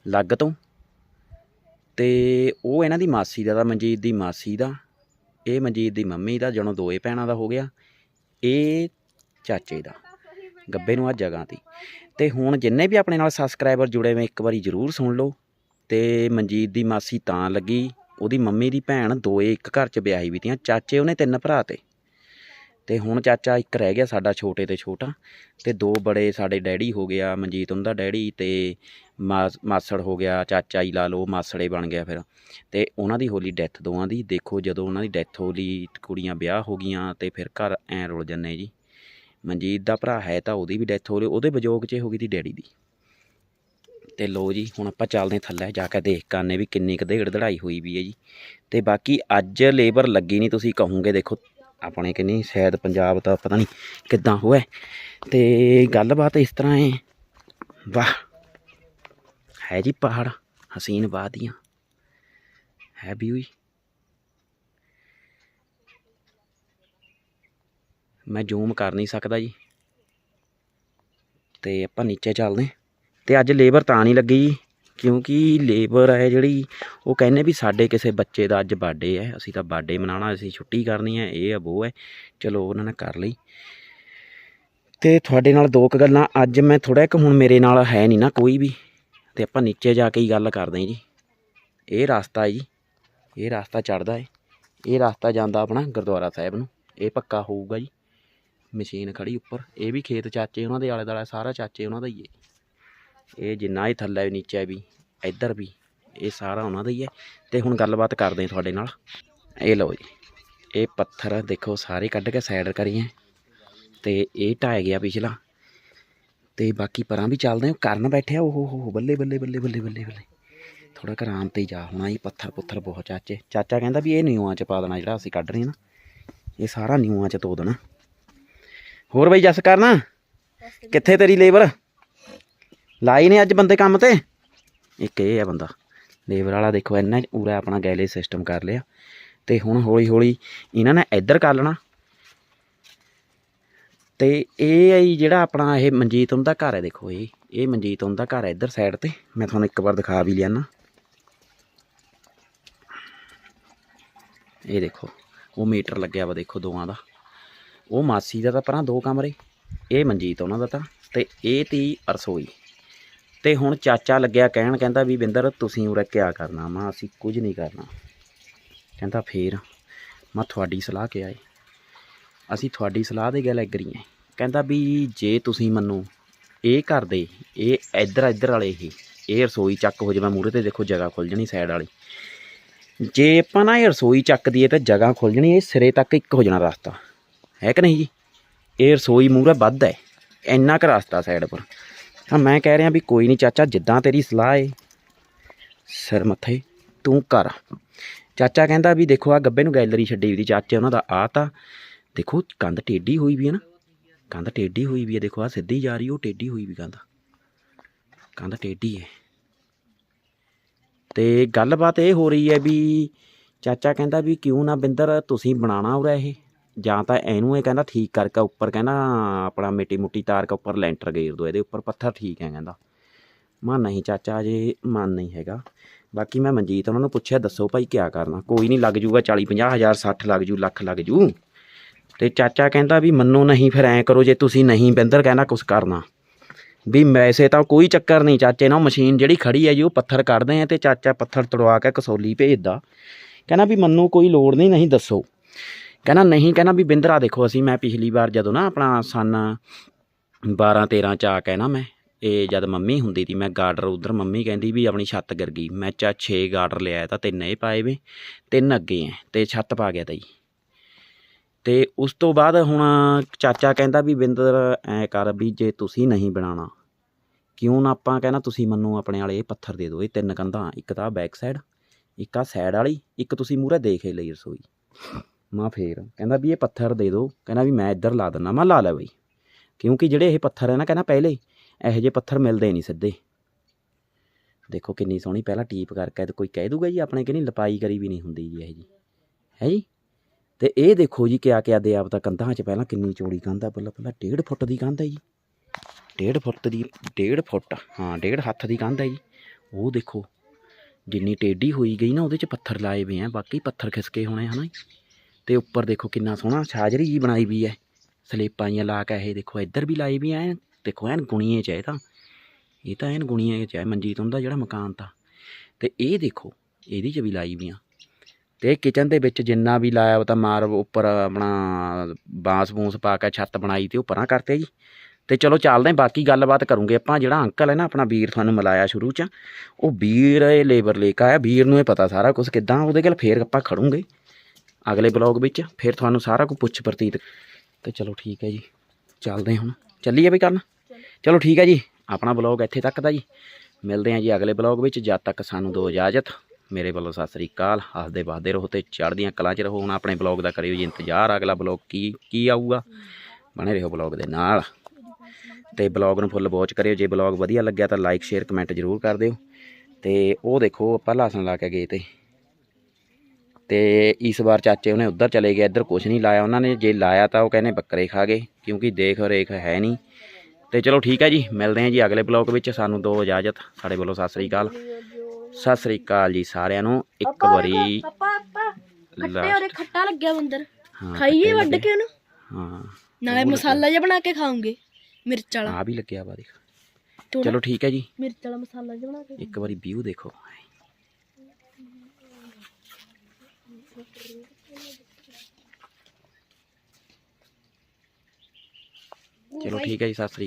ਲੱਗ ਤੋਂ। ਤੇ ਉਹ ਇਹਨਾਂ ਦੀ ਮਾਸੀ ਦਾ ਦਾ ਮਨਜੀਤ ਦੀ ਮਾਸੀ ਦਾ, ਇਹ ਮਨਜੀਤ ਦੀ ਮੰਮੀ ਦਾ ਜਣੋ ਦੋਏ ਭੈਣਾਂ ਦਾ ਹੋ ਗਿਆ। ਇਹ ਚਾਚੇ ਦਾ, ਗੱਬੇ ਨੂੰ ਆ ਜਗ੍ਹਾ 'ਤੇ। ਤੇ ਹੁਣ ਜਿੰਨੇ ਵੀ ਆਪਣੇ ਨਾਲ ਸਬਸਕ੍ਰਾਈਬਰ ਜੁੜੇ ਹੋਏ, ਇੱਕ ਵਾਰੀ ਜ਼ਰੂਰ ਸੁਣ ਲਓ। ਤੇ ਮਨਜੀਤ ਦੀ ਮਾਸੀ ਤਾਂ ਲੱਗੀ, ਉਹਦੀ ਮੰਮੀ ਦੀ ਭੈਣ ਦੋਏ ਇੱਕ ਘਰ 'ਚ ਵਿਆਹੀ ਵੀ ਤੀਆਂ, ਚਾਚੇ ਉਹਨੇ ਤਿੰਨ ਭਰਾ ਤੇ। ਤੇ ਹੁਣ ਚਾਚਾ ਇੱਕ ਰਹਿ ਗਿਆ ਸਾਡਾ ਛੋਟੇ ਤੇ ਛੋਟਾ ਤੇ ਦੋ ਬੜੇ ਸਾਡੇ ਡੈਡੀ ਹੋ ਗਿਆ, ਮਨਜੀਤ ਉਹਦਾ ਡੈਡੀ ਤੇ ਮਾਸ- ਮਾਸੜ ਹੋ ਗਿਆ, ਚਾਚਾ ਹੀ ਲਾ ਲਓ, ਮਾਸੜੇ ਬਣ ਗਿਆ ਫਿਰ। ਤੇ ਉਹਨਾਂ ਦੀ ਹੋਲੀ ਡੈਥ ਦੋਵਾਂ ਦੀ, ਦੇਖੋ ਜਦੋਂ ਉਹਨਾਂ ਦੀ ਡੈਥ ਹੋਲੀ ਕੁੜੀਆਂ ਵਿਆਹ ਹੋ ਗਈਆਂ ਤੇ ਫਿਰ ਘਰ ਐ ਰੁਲ ਜੰਨੇ ਜੀ। ਮਨਜੀਤ ਦਾ ਭਰਾ ਹੈ ਤਾਂ ਉਹਦੀ ਵੀ ਡੈਥ ਹੋ ਲਈ ਉਹਦੇ ਵਿਜੋਗ 'ਚ ਹੋ ਗਈ ਦੀ ਡੈਡੀ ਦੀ। ਤੇ ਲੋ ਜੀ, ਹੁਣ ਆਪਾਂ ਚੱਲਦੇ ਥੱਲੇ, ਜਾ ਕੇ ਦੇਖ ਕਾਨੇ ਵੀ ਕਿੰਨੀ ਕੁ ਦੇੜ ਦੜਾਈ ਹੋਈ ਵੀ ਹੈ ਜੀ। ਤੇ ਬਾਕੀ ਅੱਜ ਲੇਬਰ ਲੱਗੀ ਨਹੀਂ ਤੁਸੀਂ ਕਹੋਗੇ ਦੇਖੋ ਆਪਣੇ ਕਿੰਨੀ ਸ਼ਾਇਦ ਪੰਜਾਬ ਤਾਂ ਪਤਾ ਨਹੀਂ ਕਿੱਦਾਂ ਹੋਇਆ। ਤੇ ਗੱਲਬਾਤ ਇਸ ਤਰ੍ਹਾਂ ਹੈ। ਵਾਹ, ਹੈ ਜੀ ਪਹਾੜ, ਹਸੀਨ ਵਾਦੀਆਂ ਹੈ ਵੀ ਮੈਂ ਜ਼ੂਮ ਕਰ ਨਹੀਂ ਸਕਦਾ ਜੀ। ਤੇ ਆਪਾਂ ਨੀਚੇ ਚੱਲਦੇ ਹਾਂ। ਤੇ ਅੱਜ ਲੇਬਰ ਤਾਂ ਨਹੀਂ ਲੱਗੀ ਜੀ। ਕਿਉਂਕਿ ਲੇਬਰ ਹੈ ਜਿਹੜੀ, ਉਹ ਕਹਿੰਦੇ ਵੀ ਸਾਡੇ ਕਿਸੇ ਬੱਚੇ ਦਾ ਅੱਜ ਬਰਥਡੇ ਹੈ, ਅਸੀਂ ਤਾਂ ਬਰਥਡੇ ਮਨਾਉਣਾ, ਅਸੀਂ ਛੁੱਟੀ ਕਰਨੀ ਹੈ, ਇਹ ਆ ਉਹ ਹੈ। ਚਲੋ, ਉਹਨਾਂ ਨੇ ਕਰ ਲਈ। ਤੇ ਤੁਹਾਡੇ ਨਾਲ ਦੋ ਕੁ ਗੱਲਾਂ, ਅੱਜ ਮੈਂ ਥੋੜਾ ਇੱਕ ਹੁਣ ਮੇਰੇ ਨਾਲ ਹੈ ਨਹੀਂ ਨਾ ਕੋਈ ਵੀ, ਤੇ ਆਪਾਂ ਨੀਚੇ ਜਾ ਕੇ ਹੀ ਗੱਲ ਕਰਦੇ ਹਾਂ ਜੀ। ਇਹ ਰਸਤਾ ਹੈ ਜੀ, ਇਹ ਰਸਤਾ ਚੜਦਾ ਹੈ, ਇਹ ਰਸਤਾ ਜਾਂਦਾ ਆਪਣਾ ਗੁਰਦੁਆਰਾ ਸਾਹਿਬ ਨੂੰ, ਇਹ ਪੱਕਾ ਹੋਊਗਾ ਜੀ। ਮਸ਼ੀਨ ਖੜੀ ਉੱਪਰ, ਇਹ ਵੀ ਖੇਤ ਚਾਚੇ ਉਹਨਾਂ ਦੇ ਆਲੇ ਦੁਆਲੇ ਸਾਰਾ ਚਾਚੇ ਉਹਨਾਂ ਦਾ ਹੀ ਹੈ। ਇਹ ਜਿੰਨਾ ਹੀ ਥੱਲੇ ਨੀਚੇ ਵੀ ਇੱਧਰ ਵੀ ਇਹ ਸਾਰਾ ਉਹਨਾਂ ਦਾ ਹੀ ਹੈ। ਤੇ ਹੁਣ ਗੱਲਬਾਤ ਕਰਦੇ ਹਾਂ ਤੁਹਾਡੇ ਨਾਲ। ਇਹ ਲਓ ਜੀ ਇਹ ਪੱਥਰ ਦੇਖੋ ਸਾਰੇ ਕੱਢ ਕੇ ਸਾਈਡ ਕਰੀਏ। ਤੇ ਇਹ ਢਾਇਆ ਗਿਆ ਪਿਛਲਾ। ਤੇ ਬਾਕੀ ਪਰਾਂ ਵੀ ਚੱਲਦੇ ਹਾਂ। ਕਰਨ ਬੈਠਿਆ ਉਹ ਹੋ ਹੋ ਬੱਲੇ ਬੱਲੇ ਬੱਲੇ ਬੱਲੇ ਬੱਲੇ ਬੱਲੇ। ਥੋੜਾ ਆਰਾਮ ਤੇ ਹੀ ਜਾ ਹੋਣਾ ਇਹ ਪੱਥਰ ਪੁੱਥਰ ਬਹੁਤ ਚਾਚੇ। ਚਾਚਾ ਕਹਿੰਦਾ ਵੀ ਇਹ ਨਿਊਆਂ ਚ ਪਾ ਦੇਣਾ ਜਿਹੜਾ ਅਸੀਂ ਕੱਢ ਰਹੇ ਹਾਂ ਨਾ। ਇਹ ਸਾਰਾ ਨਿਊਆਂ ਚ ਧੋ ਦੇਣਾ। ਹੋਰ ਬਈ ਜੱਸ ਕਰਨਾ? ਕਿੱਥੇ ਤੇਰੀ ਲੇਬਰ? ਲਾਈ ਨੇ ਅੱਜ ਬੰਦੇ ਕੰਮ ਤੇ? ਇੱਕ ਇਹ ਆ ਬੰਦਾ। ਲੇਬਰ ਵਾਲਾ ਦੇਖੋ, ਇੰਨਾ ਪੂਰਾ ਆਪਣਾ ਗੈਲੇ ਸਿਸਟਮ ਕਰ ਲਿਆ। ਤੇ ਹੁਣ ਹੌਲੀ ਹੌਲੀ ਇਹਨਾਂ ਨੇ ਇੱਧਰ ਕਰ ਲੈਣਾ। ਤੇ ਇਹ ਹੈ ਜੀ ਜਿਹੜਾ ਆਪਣਾ ਇਹ ਮਨਜੀਤ ਉਹਦਾ ਘਰ ਹੈ ਦੇਖੋ ਇਹ। ਇਹ ਮਨਜੀਤ ਉਹਦਾ ਘਰ ਹੈ ਇੱਧਰ ਸਾਈਡ ਤੇ। ਮੈਂ ਤੁਹਾਨੂੰ ਇੱਕ ਵਾਰ ਦਿਖਾ ਵੀ ਲਿਆ ਨਾ ਇਹ ਦੇਖੋ, ਉਹ ਮੀਟਰ ਲੱਗਿਆ ਵਾ ਦੇਖੋ ਦੋਵਾਂ ਦਾ। ਉਹ ਮਾਸੀ ਦਾ ਤਾਂ ਪਰਾਂ ਦੋ ਕਮਰੇ। ਇਹ ਮਨਜੀਤ ਉਹਨਾਂ ਦਾ ਤਾਂ। ਤੇ ਇਹ ਤੀ ਰਸੋਈ ਤੇ ਹੁਣ ਚਾਚਾ ਲੱਗਿਆ ਕਹਿਣ, ਕਹਿੰਦਾ ਵੀ ਬਿੰਦਰ ਤੁਸੀਂ ਉਰੇ ਕਿਆ ਕਰਨਾ? ਮਾਂ ਅਸੀਂ ਕੁਝ ਨਹੀਂ ਕਰਨਾ। ਕਹਿੰਦਾ ਫੇਰ ਮੈਂ ਤੁਹਾਡੀ ਸਲਾਹ ਕਿਹਾ ਏ। ਅਸੀਂ ਤੁਹਾਡੀ ਸਲਾਹ ਦੇ ਗੱਲ ਐਗਰੀ ਹਾਂ ਕਹਿੰਦਾ ਵੀ ਜੇ ਤੁਸੀਂ ਮੰਨੋ ਇਹ ਘਰ ਦੇ, ਇਹ ਇੱਧਰ ਇੱਧਰ ਵਾਲੇ ਇਹ ਇਹ ਰਸੋਈ ਚੱਕ ਹੋ ਜਾਵੇ ਮੂਹਰੇ ਤੇ ਦੇਖੋ ਜਗ੍ਹਾ ਖੁੱਲ ਜਣੀ ਸਾਈਡ ਵਾਲੀ। ਜੇ ਆਪਾਂ ਨਾ ਇਹ ਰਸੋਈ ਚੱਕ ਦਈਏ ਤਾਂ ਜਗ੍ਹਾ ਖੁੱਲ ਜਣੀ, ਇਹ ਸਿਰੇ ਤੱਕ ਇੱਕ ਹੋ ਜਾਣਾ ਰਸਤਾ। ਹੈ ਕਿ ਨਹੀਂ ਜੀ? ਇਹ ਰਸੋਈ ਮੂਹਰੇ ਵੱਧ ਹੈ। ਇੰਨਾ ਕੁ ਰਸਤਾ ਸਾਈਡ ਪਰ। ਹਾਂ, ਮੈਂ ਕਹਿ ਰਿਹਾ ਵੀ ਕੋਈ ਨਹੀਂ ਚਾਚਾ, ਜਿੱਦਾਂ ਤੇਰੀ ਸਲਾਹ ਏ। ਸਿਰ ਮੱਥੇ, ਤੂੰ ਕਰ। ਚਾਚਾ ਕਹਿੰਦਾ ਵੀ ਦੇਖੋ ਆ ਗੱਬੇ ਨੂੰ ਗੈਲਰੀ ਛੱਡੀ ਵੀ ਚਾਚੇ ਉਹਨਾਂ ਦਾ ਆ ਤਾਂ, ਦੇਖੋ, ਕੰਧ ਟੇਢੀ ਹੋਈ ਵੀ ਹੈ ਨਾ। ਕੰਧ ਟੇਢੀ ਹੋਈ ਵੀ ਹੈ, ਦੇਖੋ ਆ ਸਿੱਧੀ ਜਾ ਰਹੀ, ਉਹ ਟੇਢੀ ਹੋਈ ਵੀ ਕੰਧ। ਕੰਧ ਟੇਢੀ ਹੈ ਤੇ ਗੱਲਬਾਤ ਇਹ ਹੋ ਰਹੀ ਹੈ ਵੀ ਚਾਚਾ ਕਹਿੰਦਾ ਵੀ ਕਿਉਂ ਨਾ ਬਿੰਦਰ, ਤੁਸੀਂ ਬਣਾਣਾ ਉਰਾ ਇਹ। ਜਾਂ ਤਾਂ ਇਹਨੂੰ ਇਹ ਕਹਿੰਦਾ ਠੀਕ ਕਰਕੇ ਉੱਪਰ ਕਹਿੰਦਾ ਆਪਣਾ ਮਿੱਟੀ ਮੁੱਟੀ ਤਾਰ ਕੇ ਉੱਪਰ ਲੈਂਟਰ ਗੇਰ ਦੋ, ਇਹਦੇ ਉੱਪਰ ਪੱਥਰ ਠੀਕ ਹੈ ਕਹਿੰਦਾ। ਮਾ ਨਹੀਂ ਚਾਚਾ ਜੇ ਮਨ ਨਹੀਂ ਹੈਗਾ। ਬਾਕੀ ਮੈਂ ਮਨਜੀਤ ਉਹਨਾਂ ਨੂੰ ਪੁੱਛਿਆ, ਦੱਸੋ ਭਾਈ ਕਿਆ ਕਰਨਾ? ਕੋਈ ਨਹੀਂ, ਲੱਗ ਜੂਗਾ 40 50 ਹਜ਼ਾਰ 60 ਲੱਗ ਜੂ, ਲੱਖ ਲੱਗ ਜੂ। ਤੇ ਚਾਚਾ ਕਹਿੰਦਾ ਵੀ ਮੰਨੋ ਨਹੀਂ, ਫਿਰ ਐਂ ਕਰੋ, ਜੇ ਤੁਸੀਂ ਨਹੀਂ ਬਿੰਦਰ, ਕਹਿੰਦਾ ਕੁਛ ਕਰਨਾ। ਵੀ ਵੈਸੇ ਤਾਂ ਕੋਈ ਚੱਕਰ ਨਹੀਂ ਚਾਚੇ ਨਾਲ, ਮਸ਼ੀਨ ਜਿਹੜੀ ਖੜੀ ਹੈ ਜੀ, ਉਹ ਪੱਥਰ ਕੱਢਦੇ ਆ ਤੇ ਚਾਚਾ ਪੱਥਰ ਤੜਵਾ ਕੇ ਕਸੋਲੀ ਭੇਜਦਾ। ਕਹਿੰਦਾ ਵੀ ਮੰਨੂ, ਕੋਈ ਲੋੜ ਨਹੀਂ ਨਹੀਂ ਦੱਸੋ। ਕਹਿੰਦਾ ਨਹੀਂ, ਕਹਿੰਦਾ ਵੀ ਬਿੰਦਰਾ ਦੇਖੋ, ਅਸੀਂ ਮੈਂ ਪਿਛਲੀ ਵਾਰ ਜਦੋਂ ਨਾ ਆਪਣਾ ਸਨ 12 13 ਚ ਆ ਕੇ ਨਾ ਮੈਂ, ਇਹ ਜਦ ਮੰਮੀ ਹੁੰਦੀ ਸੀ ਮੈਂ ਗਾਰਡਰ ਉਧਰ ਮੰਮੀ ਕਹਿੰਦੀ ਵੀ ਆਪਣੀ ਛੱਤ ਗਿਰ ਗਈ। ਮੈਂ ਚਾ 6 ਗਾਰਡਰ ਲਿਆਇਆ ਤਾਂ ਤਿੰਨ ਇਹ ਪਾਏ ਵੇ, ਤਿੰਨ ਅੱਗੇ ਐ ਤੇ ਛੱਤ ਪਾ ਗਿਆ ਤਾ ਜੀ ਤੇ ਉਸ ਤੋਂ ਬਾਅਦ ਹੁਣ ਚਾਚਾ ਕਹਿੰਦਾ ਵੀ ਬਿੰਦਰ, ਐ ਕਰ ਵੀ ਜੇ ਤੁਸੀਂ ਨਹੀਂ ਬਣਾਉਣਾ, ਕਿਉਂ ਨਾ ਆਪਾਂ ਕਹਿੰਦਾ ਤੁਸੀਂ ਮੈਨੂੰ ਆਪਣੇ ਵਾਲੇ ਇਹ ਪੱਥਰ ਦੇ ਦਿਓ, ਇਹ ਤਿੰਨ ਕੰਧਾਂ, ਇੱਕ ਤਾਂ ਬੈਕ ਸਾਈਡ ਇੱਕ ਆ ਸਾਈਡ ਵਾਲੀ, ਇੱਕ ਤੁਸੀਂ ਮੂਹਰੇ ਦੇਖ ਹੀ ਲਈ ਰਸੋਈ। ਮੈਂ ਫੇਰ। ਕਹਿੰਦਾ ਵੀ ਇਹ ਪੱਥਰ ਦੇ ਦਿਓ ਕਹਿੰਦਾ ਵੀ ਮੈਂ ਇੱਧਰ ਲਾ ਦਿੰਦਾ। ਮੈਂ ਲਾ ਲੈ ਬਈ। ਕਿਉਂਕਿ ਜਿਹੜੇ ਇਹ ਪੱਥਰ ਹੈ ਨਾ, ਕਹਿੰਦਾ ਪਹਿਲੇ ਇਹੋ ਜਿਹੇ ਪੱਥਰ ਮਿਲਦੇ ਨਹੀਂ ਸਿੱਧੇ। ਦੇਖੋ ਕਿੰਨੀ ਸੋਹਣੀ, ਪਹਿਲਾਂ ਟੀਪ ਕਰਕੇ ਤੇ ਕੋਈ ਕਹਿ ਦੂਗਾ ਜੀ ਆਪਣੇ ਕਿ ਨਹੀਂ, ਲਪਾਈ ਕਰੀ ਵੀ ਨਹੀਂ ਹੁੰਦੀ ਜੀ ਇਹ ਜੀ। ਹੈ ਜੀ? ਤੇ ਇਹ ਦੇਖੋ ਜੀ ਕਿਆ ਕਿਆ ਦੇ ਆਪ ਤਾਂ ਕੰਧਾਂ 'ਚ ਪਹਿਲਾਂ ਕਿੰਨੀ ਚੌੜੀ ਕੰਧ ਆ। ਪਹਿਲਾਂ ਪਹਿਲਾਂ 1.5 ਫੁੱਟ ਦੀ ਕੰਧ ਹੈ ਜੀ। 1.5 ਫੁੱਟ ਦੀ 1.5 ਫੁੱਟ, ਹਾਂ 1.5 ਹੱਥ ਦੀ ਕੰਧ ਹੈ ਜੀ। ਉਹ ਦੇਖੋ, ਜਿੰਨੀ ਟੇਢੀ ਹੋਈ ਗਈ ਨਾ, ਉਹਦੇ 'ਚ ਪੱਥਰ ਲਾਏ ਵੇ ਆ। ਬਾਕੀ ਪੱਥਰ ਖਿਸਕੇ ਹੋਣੇ ਹਨਾ ਜੀ। ਤੇ ਉੱਪਰ ਦੇਖੋ ਕਿੰਨਾ ਸੋਹਣਾ ਛਾਜਰੀ ਜੀ ਬਣਾਈ ਵੀ ਹੈ ਸਲੇਪਾਂ ਜਿਹੀਆਂ ਲਾ ਕੇ ਇਹ ਦੇਖੋ ਇੱਧਰ ਵੀ ਲਾਈ ਵੀ ਐ, ਦੇਖੋ ਐਨ ਗੁਣੀਏ ਚ ਇਹ ਤਾਂ। ਇਹ ਤਾਂ ਐਨ ਗੁਣੀਏ ਚ ਹੈ ਮਨਜੀਤ ਹੁੰਦਾ ਜਿਹੜਾ ਮਕਾਨ ਤਾਂ। ਤੇ ਇਹ ਦੇਖੋ, ਇਹਦੀ ਚ ਵੀ ਲਾਈ ਵੀ ਆ। ਤੇ ਕਿਚਨ ਦੇ ਵਿੱਚ ਜਿੰਨਾ ਵੀ ਲਾਇਆ ਉਹ ਤਾਂ ਮਾਰ ਉੱਪਰ ਆਪਣਾ ਬਾਂਸ ਬੂੰਸ ਪਾ ਕੇ ਛੱਤ ਬਣਾਈ ਤੇ ਉਹ ਪਰਾਂ ਕਰਤੇ ਜੀ। ਤੇ ਚਲੋ ਚੱਲਦੇ ਹਾਂ, ਬਾਕੀ ਗੱਲਬਾਤ ਕਰੂੰਗੇ ਆਪਾਂ। ਜਿਹੜਾ ਅੰਕਲ ਹੈ ਨਾ, ਆਪਣਾ ਵੀਰ ਤੁਹਾਨੂੰ ਮਿਲਾਇਆ ਸ਼ੁਰੂ ਚ। ਉਹ ਵੀਰ ਇਹ ਲੇਬਰ ਲੈ ਕੇ ਆਇਆ। ਵੀਰ ਨੂੰ ਇਹ ਪਤਾ ਸਾਰਾ ਕੁਝ ਕਿੱਦਾਂ, ਉਹਦੇ ਕੋਲ ਫੇਰ ਆਪਾਂ ਖੜੂੰਗੇ। ਅਗਲੇ ਬਲੌਗ ਵਿੱਚ ਫਿਰ ਤੁਹਾਨੂੰ ਸਾਰਾ ਕੁਝ ਪੁੱਛ ਪ੍ਰਤੀਤ ਤੇ ਚਲੋ ਠੀਕ ਹੈ ਜੀ, ਚੱਲਦੇ ਹੁਣ। ਚੱਲੀਏ ਵੀ ਕਰਨ? ਚਲੋ ਠੀਕ ਹੈ ਜੀ, ਆਪਣਾ ਬਲੌਗ ਇੱਥੇ ਤੱਕ ਦਾ ਜੀ। ਮਿਲਦੇ ਹਾਂ ਜੀ ਅਗਲੇ ਬਲੌਗ ਵਿੱਚ, ਜਦ ਤੱਕ ਸਾਨੂੰ ਦੋ ਇਜਾਜ਼ਤ। ਮੇਰੇ ਵੱਲੋਂ ਸਤਿ ਸ੍ਰੀ ਅਕਾਲ, ਹੱਸਦੇ ਵੱਸਦੇ ਰਹੋ ਤੇ ਚੜ੍ਹਦੀਆਂ ਕਲਾਂ 'ਚ ਰਹੋ। ਹੁਣ ਆਪਣੇ ਬਲੌਗ ਦਾ ਕਰਿਓ ਜੀ ਇੰਤਜ਼ਾਰ। ਅਗਲਾ ਬਲੌਗ ਕੀ ਕੀ ਆਊਗਾ? ਬਣੇ ਰਹੋ ਬਲੌਗ ਦੇ ਨਾਲ। ਤੇ ਬਲੌਗ ਨੂੰ ਫੁੱਲ ਵਾਚ ਕਰਿਓ। ਜੇ ਬਲੌਗ ਵਧੀਆ ਲੱਗਿਆ ਤਾਂ ਲਾਈਕ ਸ਼ੇਅਰ ਕਮੈਂਟ ਜ਼ਰੂਰ ਕਰ ਦਿਓ। ਤੇ ਉਹ ਦੇਖੋ, ਆਪਾਂ ਲਸਣ ਲਾ ਕੇ ਗਏ ਤੇ। ਤੇ ਇਸ ਵਾਰ ਚਾਚੇ ਉਹਨੇ ਉੱਧਰ ਚਲੇ ਗਏ ਇੱਧਰ ਕੁਝ ਨਹੀਂ ਲਾਇਆ। ਉਹਨਾਂ ਨੇ ਜੇ ਲਾਇਆ ਤਾਂ ਉਹ ਕਹਿੰਦੇ ਬੱਕਰੇ ਖਾ ਗਏ ਕਿਉਂਕਿ ਦੇਖ ਰੇਖ ਹੈ ਨਹੀਂ। ਤੇ ਚਲੋ ਠੀਕ ਹੈ ਜੀ ਮਿਲਦੇ ਹਾਂ ਜੀ ਅਗਲੇ ਬਲੌਗ ਵਿੱਚ। ਸਾਨੂੰ ਦਿਓ ਇਜਾਜ਼ਤ। ਸਾਡੇ ਵੱਲੋਂ ਸਤਿ ਸ੍ਰੀ ਅਕਾਲ। ਸਤਿ ਸ੍ਰੀ ਅਕਾਲ ਜੀ ਸਾਰਿਆਂ ਨੂੰ। ਇੱਕ ਵਾਰੀ ਉਹਦੇ ਖੱਟਾ ਲੱਗਿਆ ਖਾਈਏ ਵੱਢ। ਕੇ ਉਹਨੂੰ? ਹਾਂ। ਨਾਲੇ ਮਸਾਲਾ ਜਿਹਾ ਬਣਾ ਕੇ ਖਾਉਂਗੇ ਮਿਰਚ ਵਾਲਾ। ਆ ਵੀ ਲੱਗਿਆ ਵਾ ਦੇਖ। ਚਲੋ ਠੀਕ ਹੈ ਜੀ। ਮਿਰਚ ਵਾਲਾ ਮਸਾਲਾ ਜਿਹਾ ਬਣਾ ਕੇ ਇੱਕ ਵਾਰੀ ਵਿਊ ਦੇਖੋ। ਚਲੋ ਠੀਕ ਹੈ ਜੀ ਸਤਿ ਸ੍ਰੀ ਅਕਾਲ।